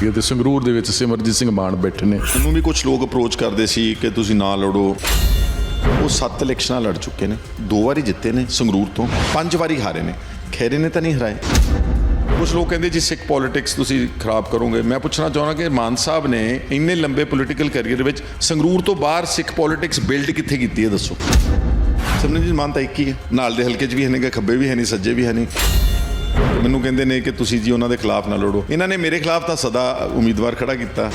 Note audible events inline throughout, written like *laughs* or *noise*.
ਕੀਤੀ ਹੈ ਤੇ ਸੰਗਰੂਰ ਦੇ ਵਿੱਚ ਸਿਮਰਜੀਤ ਸਿੰਘ ਮਾਨ ਬੈਠੇ ਨੇ। ਉਹਨੂੰ ਵੀ ਕੁਝ ਲੋਕ ਅਪਰੋਚ ਕਰਦੇ ਸੀ ਕਿ ਤੁਸੀਂ ਨਾ ਲੜੋ। ਉਹ ਸੱਤ ਇਲੈਕਸ਼ਨਾਂ ਲੜ ਚੁੱਕੇ ਨੇ। ਦੋ ਵਾਰੀ ਜਿੱਤੇ ਨੇ ਸੰਗਰੂਰ ਤੋਂ। ਪੰਜ ਵਾਰੀ ਹਾਰੇ ਨੇ। ਖੈਰੇ ਨੇ ਤਾਂ ਨਹੀਂ ਹਰਾਏ। ਕੁਝ ਲੋਕ ਕਹਿੰਦੇ ਜੀ, ਸਿੱਖ ਪੋਲਿਟਿਕਸ ਤੁਸੀਂ ਖਰਾਬ ਕਰੋਗੇ। ਮੈਂ ਪੁੱਛਣਾ ਚਾਹੁੰਦਾ ਕਿ ਮਾਨ ਸਾਹਿਬ ਨੇ ਇੰਨੇ ਲੰਬੇ ਪੋਲਿਟੀਕਲ ਕੈਰੀਅਰ ਵਿੱਚ ਸੰਗਰੂਰ ਤੋਂ ਬਾਹਰ ਸਿੱਖ ਪੋਲਿਟਿਕਸ ਬਿਲਡ ਕਿੱਥੇ ਕੀਤੀ ਹੈ, ਦੱਸੋ? ਸਿਮਰਨਜੀਤ ਮਾਨ ਤਾਂ ਇੱਕ ਹੀ ਹੈ। ਨਾਲ ਦੇ ਹਲਕੇ 'ਚ ਵੀ ਹੈ ਨਹੀਂ ਖੱਬੇ ਵੀ ਹੈ ਨਹੀਂ ਸੱਜੇ ਵੀ ਹੈ ਨਹੀਂ ਮੈਨੂੰ ਕਹਿੰਦੇ ਨੇ ਕਿ ਤੁਸੀਂ ਜੀ ਉਹਨਾਂ ਦੇ ਖਿਲਾਫ ਨਾ ਲੜੋ। ਇਹਨਾਂ ਨੇ ਮੇਰੇ ਖਿਲਾਫ ਤਾਂ ਸਦਾ ਉਮੀਦਵਾਰ ਖੜਾ ਕੀਤਾ।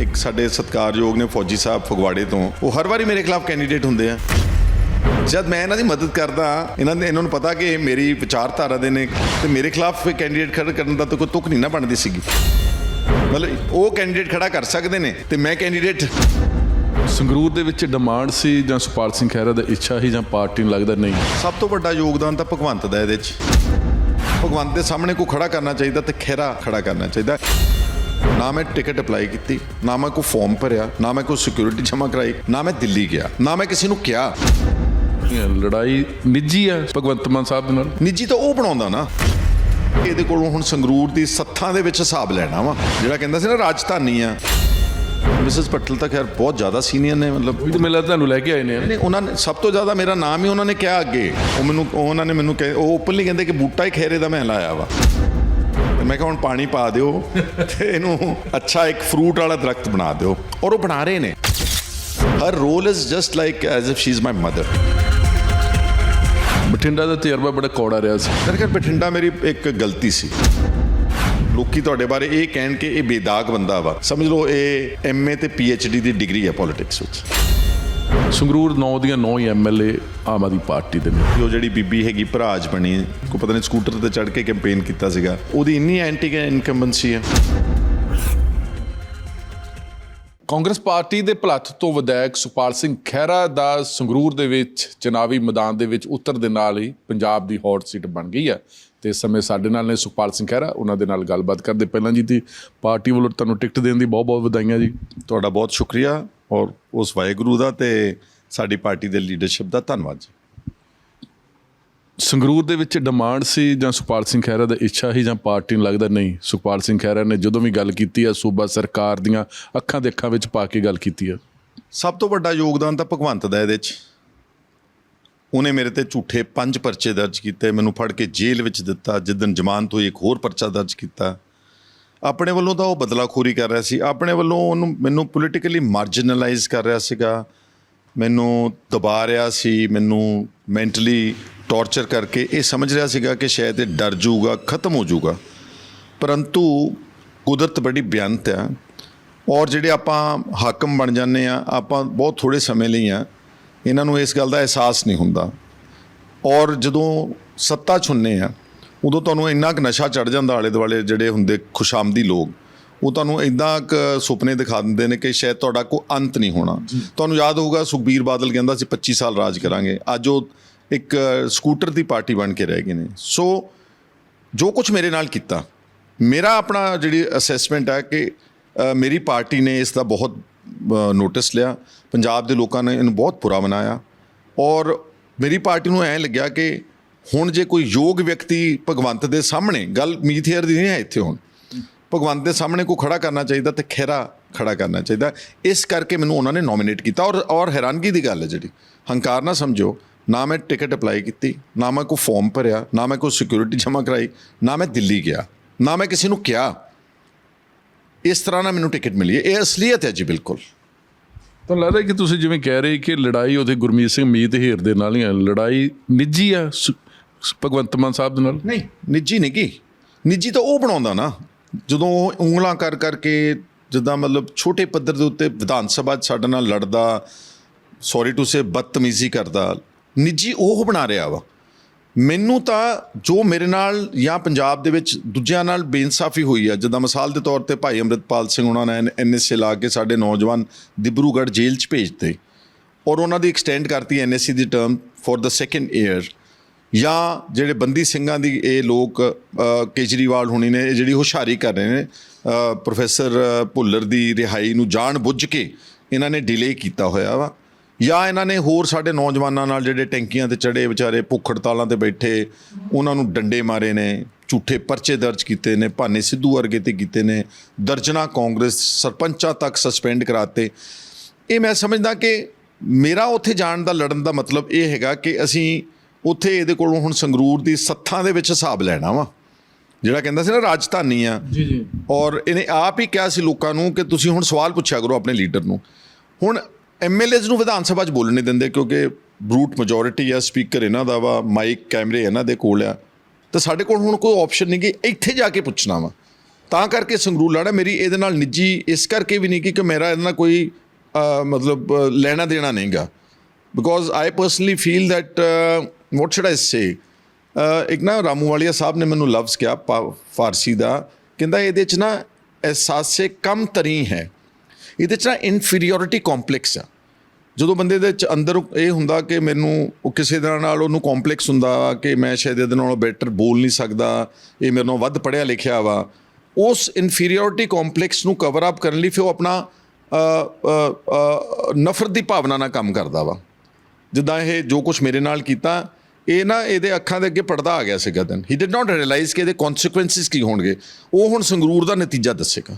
ਇੱਕ ਸਾਡੇ ਸਤਿਕਾਰਯੋਗ ਨੇ ਫੌਜੀ ਸਾਹਿਬ ਫਗਵਾੜੇ ਤੋਂ। ਉਹ ਹਰ ਵਾਰੀ ਮੇਰੇ ਖਿਲਾਫ ਕੈਂਡੀਡੇਟ ਹੁੰਦੇ ਆ। ਜਦ ਮੈਂ ਇਹਨਾਂ ਦੀ ਮਦਦ ਕਰਦਾ ਇਹਨਾਂ ਦੇ ਇਹਨਾਂ ਨੂੰ ਪਤਾ ਕਿ ਮੇਰੀ ਵਿਚਾਰਧਾਰਾ ਦੇ ਨੇ ਤੇ ਮੇਰੇ ਖਿਲਾਫ ਕੈਂਡੀਡੇਟ ਖੜਾ ਕਰਨ ਦਾ ਤਾਂ ਕੋਈ ਤੁਕ ਨਹੀਂ ਨਾ ਬਣਦੀ ਸੀਗੀ। ਮਤਲਬ ਉਹ ਕੈਂਡੀਡੇਟ ਖੜਾ ਕਰ ਸਕਦੇ ਨੇ ਤੇ ਮੈਂ ਕੈਂਡੀਡੇਟ ਸੰਗਰੂਰ ਦੇ ਵਿੱਚ ਡਿਮਾਂਡ ਸੀ ਜਾਂ ਸੁਪਾਲ ਸਿੰਘ ਖਹਿਰਾ ਦਾ ਇੱਛਾ ਹੀ ਜਾਂ ਪਾਰਟੀ ਨੂੰ ਲੱਗਦਾ ਨਹੀਂ? ਸਭ ਤੋਂ ਵੱਡਾ ਯੋਗਦਾਨ ਤਾਂ ਭਗਵੰਤ ਦਾ ਇਹਦੇ 'ਚ। ਭਗਵੰਤ ਦੇ ਸਾਹਮਣੇ ਕੋਈ ਖੜਾ ਕਰਨਾ ਚਾਹੀਦਾ ਤੇ ਖਹਿਰਾ ਖੜਾ ਕਰਨਾ ਚਾਹੀਦਾ। ਨਾ ਮੈਂ ਟਿਕਟ ਅਪਲਾਈ ਕੀਤੀ ਨਾ ਮੈਂ ਕੋਈ ਫਾਰਮ ਭਰਿਆ ਨਾ ਮੈਂ ਕੋਈ ਸਿਕਿਉਰਿਟੀ ਜਮ੍ਹਾਂ ਕਰਾਈ ਨਾ ਮੈਂ ਦਿੱਲੀ ਗਿਆ ਨਾ ਮੈਂ ਕਿਸੇ ਨੂੰ ਕਿਹਾ। ਲੜਾਈ ਨਿੱਜੀ ਆ ਭਗਵੰਤ ਮਾਨ ਸਾਹਿਬ ਦੇ ਨਾਲ? ਨਿੱਜੀ ਤਾਂ ਉਹ ਬਣਾਉਂਦਾ ਨਾ। ਇਹਦੇ ਕੋਲੋਂ ਹੁਣ ਸੰਗਰੂਰ ਦੀ ਸੱਥਾਂ ਦੇ ਵਿੱਚ ਹਿਸਾਬ ਲੈਣਾ ਵਾ ਜਿਹੜਾ ਕਹਿੰਦਾ ਸੀ ਨਾ ਰਾਜਧਾਨੀ ਆ। ਮਿਸਸ ਪਟਲ ਤਾਂ ਖੈਰ ਬਹੁਤ ਜ਼ਿਆਦਾ ਸੀਨੀਅਰ ਨੇ ਮਤਲਬ ਉਹ ਤਾਂ ਮੇਲਾ ਤੁਹਾਨੂੰ ਲੈ ਕੇ ਆਏ ਨੇ। ਨਹੀਂ ਉਹਨਾਂ ਨੇ ਸਭ ਤੋਂ ਜ਼ਿਆਦਾ ਮੇਰਾ ਨਾਮ ਹੀ ਉਹਨਾਂ ਨੇ ਕਿਹਾ ਅੱਗੇ। ਉਹ ਮੈਨੂੰ ਉਹ ਉਹਨਾਂ ਨੇ ਮੈਨੂੰ ਕਹੇ ਉਹ ਓਪਨਲੀ ਕਹਿੰਦੇ ਕਿ ਬੂਟਾ ਹੀ ਖੇਰੇ ਦਾ ਮੈਂ ਲਾਇਆ ਵਾ। ਤੇ ਮੈਂ ਕਿਹਾ ਹੁਣ ਪਾਣੀ ਪਾ ਦਿਓ ਤੇ ਇਹਨੂੰ ਅੱਛਾ ਇੱਕ ਫਰੂਟ ਵਾਲਾ ਦਰਖਤ ਬਣਾ ਦਿਓ। ਔਰ ਉਹ ਬਣਾ ਰਹੇ ਨੇ। Her role is just like as if she is my mother Bathinda ਦਾ ਤਜਰਬਾ ਬੜਾ ਕੌੜਾ ਰਿਹਾ ਸੀ। ਦਰਅਸਲ ਬਠਿੰਡਾ ਮੇਰੀ ਇੱਕ ਗਲਤੀ ਸੀ। ਲੋਕੀ ਤੁਹਾਡੇ ਬਾਰੇ ਇਹ ਕਹਿਣ ਕਿ ਇਹ ਬੇਦਾਗ ਬੰਦਾ ਵਾ। ਸਮਝ ਲਓ ਇਹ ਐਮਏ ਤੇ ਪੀਐਚਡੀ ਦੀ ਡਿਗਰੀ ਹੈ ਪੋਲਿਟਿਕਸ ਵਿੱਚ। ਸੰਗਰੂਰ 9 ਦੀਆਂ 9 ਹੀ ਐਮਐਲਏ ਆਮ ਆਦਮੀ ਪਾਰਟੀ ਦੇ ਨੇ। ਉਹ ਜਿਹੜੀ ਬੀਬੀ ਹੈਗੀ ਭਰਾਜ ਬਣੀ ਕੋ ਪਤਾ ਨਹੀਂ ਸਕੂਟਰ ਤੇ ਚੜ ਕੇ ਕੈਂਪੇਨ ਕੀਤਾ ਸੀਗਾ। ਉਹਦੀ ਇੰਨੀ ਐਂਟੀ ਇਨਕੰਬੈਂਸੀ ਹੈ ਕਾਂਗਰਸ ਪਾਰਟੀ ਦੇ ਭਲੱਥ ਤੋਂ ਵਿਧਾਇਕ ਸੁਪਾਲ ਸਿੰਘ ਖਹਿਰਾ ਦਾ ਸੰਗਰੂਰ ਦੇ ਵਿੱਚ ਚੁਣਾਵੀ ਮੈਦਾਨ ਦੇ ਵਿੱਚ ਉਤਰ ਦੇ ਨਾਲ ਹੀ ਪੰਜਾਬ ਦੀ ਹੌਟ ਸੀਟ ਬਣ ਗਈ ਹੈ। ਤੇ ਇਸ ਸਮੇਂ ਸਾਡੇ ਨਾਲ ਨੇ ਸੁਖਪਾਲ ਸਿੰਘ ਖਹਿਰਾ, ਉਹਨਾਂ ਦੇ ਨਾਲ ਗੱਲਬਾਤ ਕਰਦੇ ਪਹਿਲਾਂ ਜੀ ਦੀ ਪਾਰਟੀ ਵੱਲੋਂ ਤੁਹਾਨੂੰ ਟਿਕਟ ਦੇਣ ਦੀ ਬਹੁਤ ਬਹੁਤ ਵਧਾਈਆਂ ਜੀ। ਤੁਹਾਡਾ ਬਹੁਤ ਸ਼ੁਕਰੀਆ ਔਰ ਉਸ ਵਾਹਿਗੁਰੂ ਦਾ ਤੇ ਸਾਡੀ ਪਾਰਟੀ ਦੇ ਲੀਡਰਸ਼ਿਪ ਦਾ ਧੰਨਵਾਦ ਜੀ। ਸੰਗਰੂਰ ਦੇ ਵਿੱਚ ਡਿਮਾਂਡ ਸੀ ਜਾਂ ਸੁਪਾਲ ਸਿੰਘ ਖਹਿਰਾ ਦਾ ਇੱਛਾ ਹੀ ਜਾਂ ਪਾਰਟੀ ਨੂੰ ਲੱਗਦਾ? ਨਹੀਂ ਸੁਪਾਲ ਸਿੰਘ ਖਹਿਰਾ ਨੇ ਜਦੋਂ ਵੀ ਗੱਲ ਕੀਤੀ ਆ, ਸੂਬਾ ਸਰਕਾਰ ਦੀਆਂ ਅੱਖਾਂ ਦੇ ਅੱਖਾਂ ਵਿੱਚ ਪਾ ਕੇ ਗੱਲ ਕੀਤੀ ਆ। ਸਭ ਤੋਂ ਵੱਡਾ ਯੋਗਦਾਨ ਤਾਂ ਭਗਵੰਤ ਦਾ ਇਹਦੇ 'ਚ। ਉਹਨੇ ਮੇਰੇ ਤੇ ਝੂਠੇ ਪੰਜ ਪਰਚੇ ਦਰਜ ਕੀਤੇ, ਮੈਨੂੰ ਫੜ ਕੇ ਜੇਲ੍ਹ ਵਿੱਚ ਦਿੱਤਾ ਜਿੱਦਨ ਜ਼ਮਾਨਤ ਹੋਈ ਇੱਕ ਹੋਰ ਪਰਚਾ ਦਰਜ ਕੀਤਾ। ਆਪਣੇ ਵੱਲੋਂ ਤਾਂ ਉਹ ਬਦਲਾਖੋਰੀ ਕਰ ਰਿਹਾ ਸੀ। ਆਪਣੇ ਵੱਲੋਂ ਉਹਨੂੰ ਮੈਨੂੰ ਪੋਲੀਟੀਕਲੀ ਮਾਰਜਨਲਾਈਜ਼ ਕਰ ਰਿਹਾ ਸੀਗਾ। ਮੈਨੂੰ ਦਬਾ ਰਿਹਾ ਸੀ, ਮੈਨੂੰ ਮੈਂਟਲੀ ਟੌਰਚਰ ਕਰਕੇ ਇਹ ਸਮਝ ਰਿਹਾ ਸੀਗਾ ਕਿ ਸ਼ਾਇਦ ਇਹ ਡਰ ਜਾਊਗਾ ਖਤਮ ਹੋ ਜਾਊਗਾ। ਪਰੰਤੂ ਕੁਦਰਤ ਬੜੀ ਬਿਆਨਤ ਹੈ ਔਰ ਜਿਹੜੇ ਆਪਾਂ ਹਾਕਮ ਬਣ ਜਾਂਦੇ ਆ ਆਪਾਂ ਬਹੁਤ ਥੋੜੇ ਸਮੇਂ ਲਈ ਆ ਇਹਨਾਂ ਨੂੰ ਇਸ ਗੱਲ ਦਾ ਅਹਿਸਾਸ ਨਹੀਂ ਹੁੰਦਾ। ਔਰ ਜਦੋਂ ਸੱਤਾ ਚੁਣਨੇ ਆ ਉਦੋਂ ਤੁਹਾਨੂੰ ਇੰਨਾ ਕੁ ਨਸ਼ਾ ਚੜ ਜਾਂਦਾ ਆਲੇ ਦੁਆਲੇ ਜਿਹੜੇ ਹੁੰਦੇ ਖੁਸ਼ਾਮਦੀ ਲੋਕ ਉਹ ਤੁਹਾਨੂੰ ਇੰਨਾ ਕੁ ਸੁਪਨੇ ਦਿਖਾ ਦਿੰਦੇ ਨੇ ਕਿ ਸ਼ਾਇਦ ਤੁਹਾਡਾ ਕੋਈ ਅੰਤ ਨਹੀਂ ਹੋਣਾ। ਤੁਹਾਨੂੰ ਯਾਦ ਹੋਊਗਾ ਸੁਖਬੀਰ ਬਾਦਲ ਕਹਿੰਦਾ ਸੀ 25 ਸਾਲ ਰਾਜ ਕਰਾਂਗੇ। ਅੱਜ ਉਹ ਇੱਕ ਸਕੂਟਰ ਦੀ ਪਾਰਟੀ ਬਣ ਕੇ ਰਹਿ ਗਏ ਨੇ। ਸੋ ਜੋ ਕੁਝ ਮੇਰੇ ਨਾਲ ਕੀਤਾ, ਮੇਰਾ ਆਪਣਾ ਜਿਹੜੀ ਅਸੈਸਮੈਂਟ ਹੈ ਕਿ ਮੇਰੀ ਪਾਰਟੀ ਨੇ ਇਸ ਦਾ ਬਹੁਤ ਨੋਟਿਸ ਲਿਆ। ਪੰਜਾਬ ਦੇ ਲੋਕਾਂ ਨੇ ਇਹਨੂੰ ਬਹੁਤ ਬੁਰਾ ਮਨਾਇਆ ਔਰ ਮੇਰੀ ਪਾਰਟੀ ਨੂੰ ਐਂ ਲੱਗਿਆ ਕਿ ਹੁਣ ਜੇ ਕੋਈ ਯੋਗ ਵਿਅਕਤੀ ਭਗਵੰਤ ਦੇ ਸਾਹਮਣੇ, ਗੱਲ ਮੀਥੇਅਰ ਦੀ ਨਹੀਂ ਹੈ ਇੱਥੇ ਹੁਣ, ਭਗਵੰਤ ਦੇ ਸਾਹਮਣੇ ਕੋਈ ਖੜਾ ਕਰਨਾ ਚਾਹੀਦਾ ਤੇ ਖਹਿਰਾ ਖੜਾ ਕਰਨਾ ਚਾਹੀਦਾ। ਇਸ ਕਰਕੇ ਮੈਨੂੰ ਉਹਨਾਂ ਨੇ ਨੋਮੀਨੇਟ ਕੀਤਾ ਔਰ ਔਰ ਹੈਰਾਨਗੀ ਦੀ ਗੱਲ ਹੈ ਜਿਹੜੀ। ਹੰਕਾਰ ਨਾ ਸਮਝੋ ਨਾ ਮੈਂ ਟਿਕਟ ਅਪਲਾਈ ਕੀਤੀ ਨਾ ਮੈਂ ਕੋਈ ਫਾਰਮ ਭਰਿਆ ਨਾ ਮੈਂ ਕੋਈ ਸਿਕਿਉਰਿਟੀ ਜਮ੍ਹਾਂ ਕਰਾਈ ਨਾ ਮੈਂ ਦਿੱਲੀ ਗਿਆ ਨਾ ਮੈਂ ਕਿਸੇ ਨੂੰ ਕਿਹਾ। ਇਸ ਤਰ੍ਹਾਂ ਨਾਲ ਮੈਨੂੰ ਟਿਕਟ ਮਿਲੀ ਹੈ। ਇਹ ਅਸਲੀਅਤ ਹੈ ਜੀ ਬਿਲਕੁਲ। ਤਾਂ ਲੱਗਦਾ ਕਿ ਤੁਸੀਂ ਜਿਵੇਂ ਕਹਿ ਰਹੇ ਕਿ ਲੜਾਈ ਉਹਦੇ ਗੁਰਮੀਤ ਸਿੰਘ ਮੀਤ ਹੀਰ ਦੇ ਨਾਲ ਹੀ ਹੈ। ਲੜਾਈ ਨਿੱਜੀ ਆ ਭਗਵੰਤ ਮਾਨ ਸਾਹਿਬ ਦੇ ਨਾਲ? ਨਹੀਂ ਨਿੱਜੀ ਨਹੀਂ ਗੀ ਨਿੱਜੀ ਤਾਂ ਉਹ ਬਣਾਉਂਦਾ ਨਾ। ਜਦੋਂ ਉਹ ਉਂਗਲਾਂ ਕਰ ਕਰਕੇ ਜਿੱਦਾਂ ਮਤਲਬ ਛੋਟੇ ਪੱਧਰ ਦੇ ਉੱਤੇ ਵਿਧਾਨ ਸਭਾ 'ਚ ਸਾਡੇ ਨਾਲ ਲੜਦਾ ਸੌਰੀ ਟੂ ਸੇ ਬਦਤਮੀਜ਼ੀ ਕਰਦਾ ਨਿੱਜੀ ਉਹ ਬਣਾ ਰਿਹਾ ਵਾ। ਮੈਨੂੰ ਤਾਂ ਜੋ ਮੇਰੇ ਨਾਲ ਜਾਂ ਪੰਜਾਬ ਦੇ ਵਿੱਚ ਦੂਜਿਆਂ ਨਾਲ ਬੇਇਨਸਾਫੀ ਹੋਈ ਆ, ਜਿੱਦਾਂ ਮਿਸਾਲ ਦੇ ਤੌਰ ਤੇ ਭਾਈ ਅੰਮ੍ਰਿਤਪਾਲ ਸਿੰਘ ਉਹਨਾਂ ਨੇ ਐਨਐਸਏ ਲਾ ਕੇ ਸਾਡੇ ਨੌਜਵਾਨ ਦਿਬਰੂਗੜ੍ਹ ਜੇਲ੍ਹ 'ਚ ਭੇਜਤੇ ਔਰ ਉਹਨਾਂ ਦੀ ਐਕਸਟੈਂਡ ਕਰਤੀ NSC the term for the second year ਜਾਂ ਜਿਹੜੇ ਬੰਦੀ ਸਿੰਘਾਂ ਦੀ ਇਹ ਲੋਕ ਕੇਜਰੀਵਾਲ ਹੁਣੀ ਨੇ, ਇਹ ਜਿਹੜੀ ਹੁਸ਼ਿਆਰੀ ਕਰ ਰਹੇ ਨੇ ਪ੍ਰੋਫੈਸਰ ਭੁੱਲਰ ਦੀ ਰਿਹਾਈ ਨੂੰ ਜਾਣ ਬੁੱਝ ਕੇ ਇਹਨਾਂ ਨੇ ਡਿਲੇ ਕੀਤਾ ਹੋਇਆ ਵਾ। ਜਾਂ ਇਹਨਾਂ ਨੇ ਹੋਰ ਸਾਡੇ ਨੌਜਵਾਨਾਂ ਨਾਲ ਜਿਹੜੇ ਟੈਂਕੀਆਂ ਤੇ ਚੜੇ ਵਿਚਾਰੇ ਭੁੱਖ ਹੜਤਾਲਾਂ ਤੇ ਬੈਠੇ ਉਹਨਾਂ ਨੂੰ ਡੰਡੇ ਮਾਰੇ ਨੇ ਝੂਠੇ ਪਰਚੇ ਦਰਜ ਕੀਤੇ ਨੇ ਭਾਨੇ ਸਿੱਧੂ ਵਰਗੇ ਤੇ ਕੀਤੇ ਨੇ ਦਰਜਨਾ ਕਾਂਗਰਸ ਸਰਪੰਚਾਂ ਤੱਕ ਸਸਪੈਂਡ ਕਰਾਤੇ। ਇਹ ਮੈਂ ਸਮਝਦਾ ਕਿ ਮੇਰਾ ਉੱਥੇ ਜਾਣ ਦਾ ਲੜਨ ਦਾ ਮਤਲਬ ਇਹ ਹੈਗਾ ਕਿ ਅਸੀਂ ਉੱਥੇ ਇਹਦੇ ਕੋਲੋਂ ਹੁਣ ਸੰਗਰੂਰ ਦੀ ਸੱਥਾਂ ਦੇ ਵਿੱਚ ਹਿਸਾਬ ਲੈਣਾ ਵਾ। ਜਿਹੜਾ ਕਹਿੰਦਾ ਸੀ ਨਾ ਰਾਜਧਾਨੀ ਆ। ਜੀ ਜੀ। ਔਰ ਇਹਨੇ ਆਪ ਹੀ ਕਿਹਾ ਸੀ ਲੋਕਾਂ ਨੂੰ ਕਿ ਤੁਸੀਂ ਹੁਣ ਸਵਾਲ ਪੁੱਛਿਆ ਕਰੋ ਆਪਣੇ ਲੀਡਰ ਨੂੰ। ਹੁਣ ਐਮਐਲਏਜ਼ ਨੂੰ ਵਿਧਾਨ ਸਭਾ 'ਚ ਬੋਲਣ ਨਹੀਂ ਦਿੰਦੇ ਕਿਉਂਕਿ ਬਰੂਟ ਮੈਜੋਰਿਟੀ ਆ ਸਪੀਕਰ ਇਹਨਾਂ ਦਾ ਵਾ ਮਾਈਕ ਕੈਮਰੇ ਇਹਨਾਂ ਦੇ ਕੋਲ ਆ। ਤਾਂ ਸਾਡੇ ਕੋਲ ਹੁਣ ਕੋਈ ਆਪਸ਼ਨ ਨਹੀਂ ਕਿ ਇੱਥੇ ਜਾ ਕੇ ਪੁੱਛਣਾ ਵਾ। ਤਾਂ ਕਰਕੇ ਸੰਗਰੂਰ ਲਾੜਾ, ਮੇਰੀ ਇਹਦੇ ਨਾਲ ਨਿੱਜੀ, ਇਸ ਕਰਕੇ ਵੀ ਨਹੀਂ ਕਿ ਮੇਰਾ ਇਹਦੇ ਨਾਲ ਕੋਈ ਮਤਲਬ, ਲੈਣਾ ਦੇਣਾ ਨਹੀਂਗਾ। Because I personally feel that what should I say ਇੱਕ ਨਾ ਰਾਮੂ ਵਾਲੀਆ ਸਾਹਿਬ ਨੇ ਮੈਨੂੰ ਲਫ਼ਜ਼ ਕਿਹਾ, ਪਾ- ਫਾਰਸੀ ਦਾ। ਕਹਿੰਦਾ ਇਹਦੇ ਚ ਨਾ ਅਹਿਸਾਸੇ ਕਮ ਤਰੀ ਹੈ। ਇਹਦੇ ਚ ਨਾ ਇਨਫੀਰੀਓਰਿਟੀ ਕੰਪਲੈਕਸ ਆ। ਜਦੋਂ ਬੰਦੇ ਦੇ ਚ ਅੰਦਰ ਇਹ ਹੁੰਦਾ ਕਿ ਮੈਨੂੰ ਉਹ ਕਿਸੇ ਤਰ੍ਹਾਂ ਨਾਲ ਉਹਨੂੰ ਕੰਪਲੈਕਸ ਹੁੰਦਾ ਕਿ ਮੈਂ ਸ਼ਾਇਦ ਇਹਦੇ ਨਾਲੋਂ ਬੈਟਰ ਬੋਲ ਨਹੀਂ ਸਕਦਾ, ਇਹ ਮੇਰੇ ਨਾਲੋਂ ਵੱਧ ਪੜ੍ਹਿਆ ਲਿਖਿਆ ਵਾ, ਉਸ ਇਨਫੀਰੀਅਰਿਟੀ ਕੰਪਲੈਕਸ ਨੂੰ ਕਵਰ ਅਪ ਕਰਨ ਲਈ ਫਿਰ ਉਹ ਆਪਣਾ ਨਫ਼ਰਤ ਦੀ ਭਾਵਨਾ ਨਾਲ ਕੰਮ ਕਰਦਾ ਵਾ। ਜਿੱਦਾਂ ਇਹ ਜੋ ਕੁਝ ਮੇਰੇ ਨਾਲ ਕੀਤਾ, ਇਹ ਨਾ ਇਹਦੇ ਅੱਖਾਂ ਦੇ ਅੱਗੇ ਪਰਦਾ ਆ ਗਿਆ ਸੀਗਾ then. He did not realise ਕਿ ਇਹਦੇ ਕਨਸੀਕੁਐਂਸਿਸ ਕੀ ਹੋਣਗੇ। ਉਹ ਹੁਣ ਸੰਗਰੂਰ ਦਾ ਨਤੀਜਾ ਦੱਸੇਗਾ।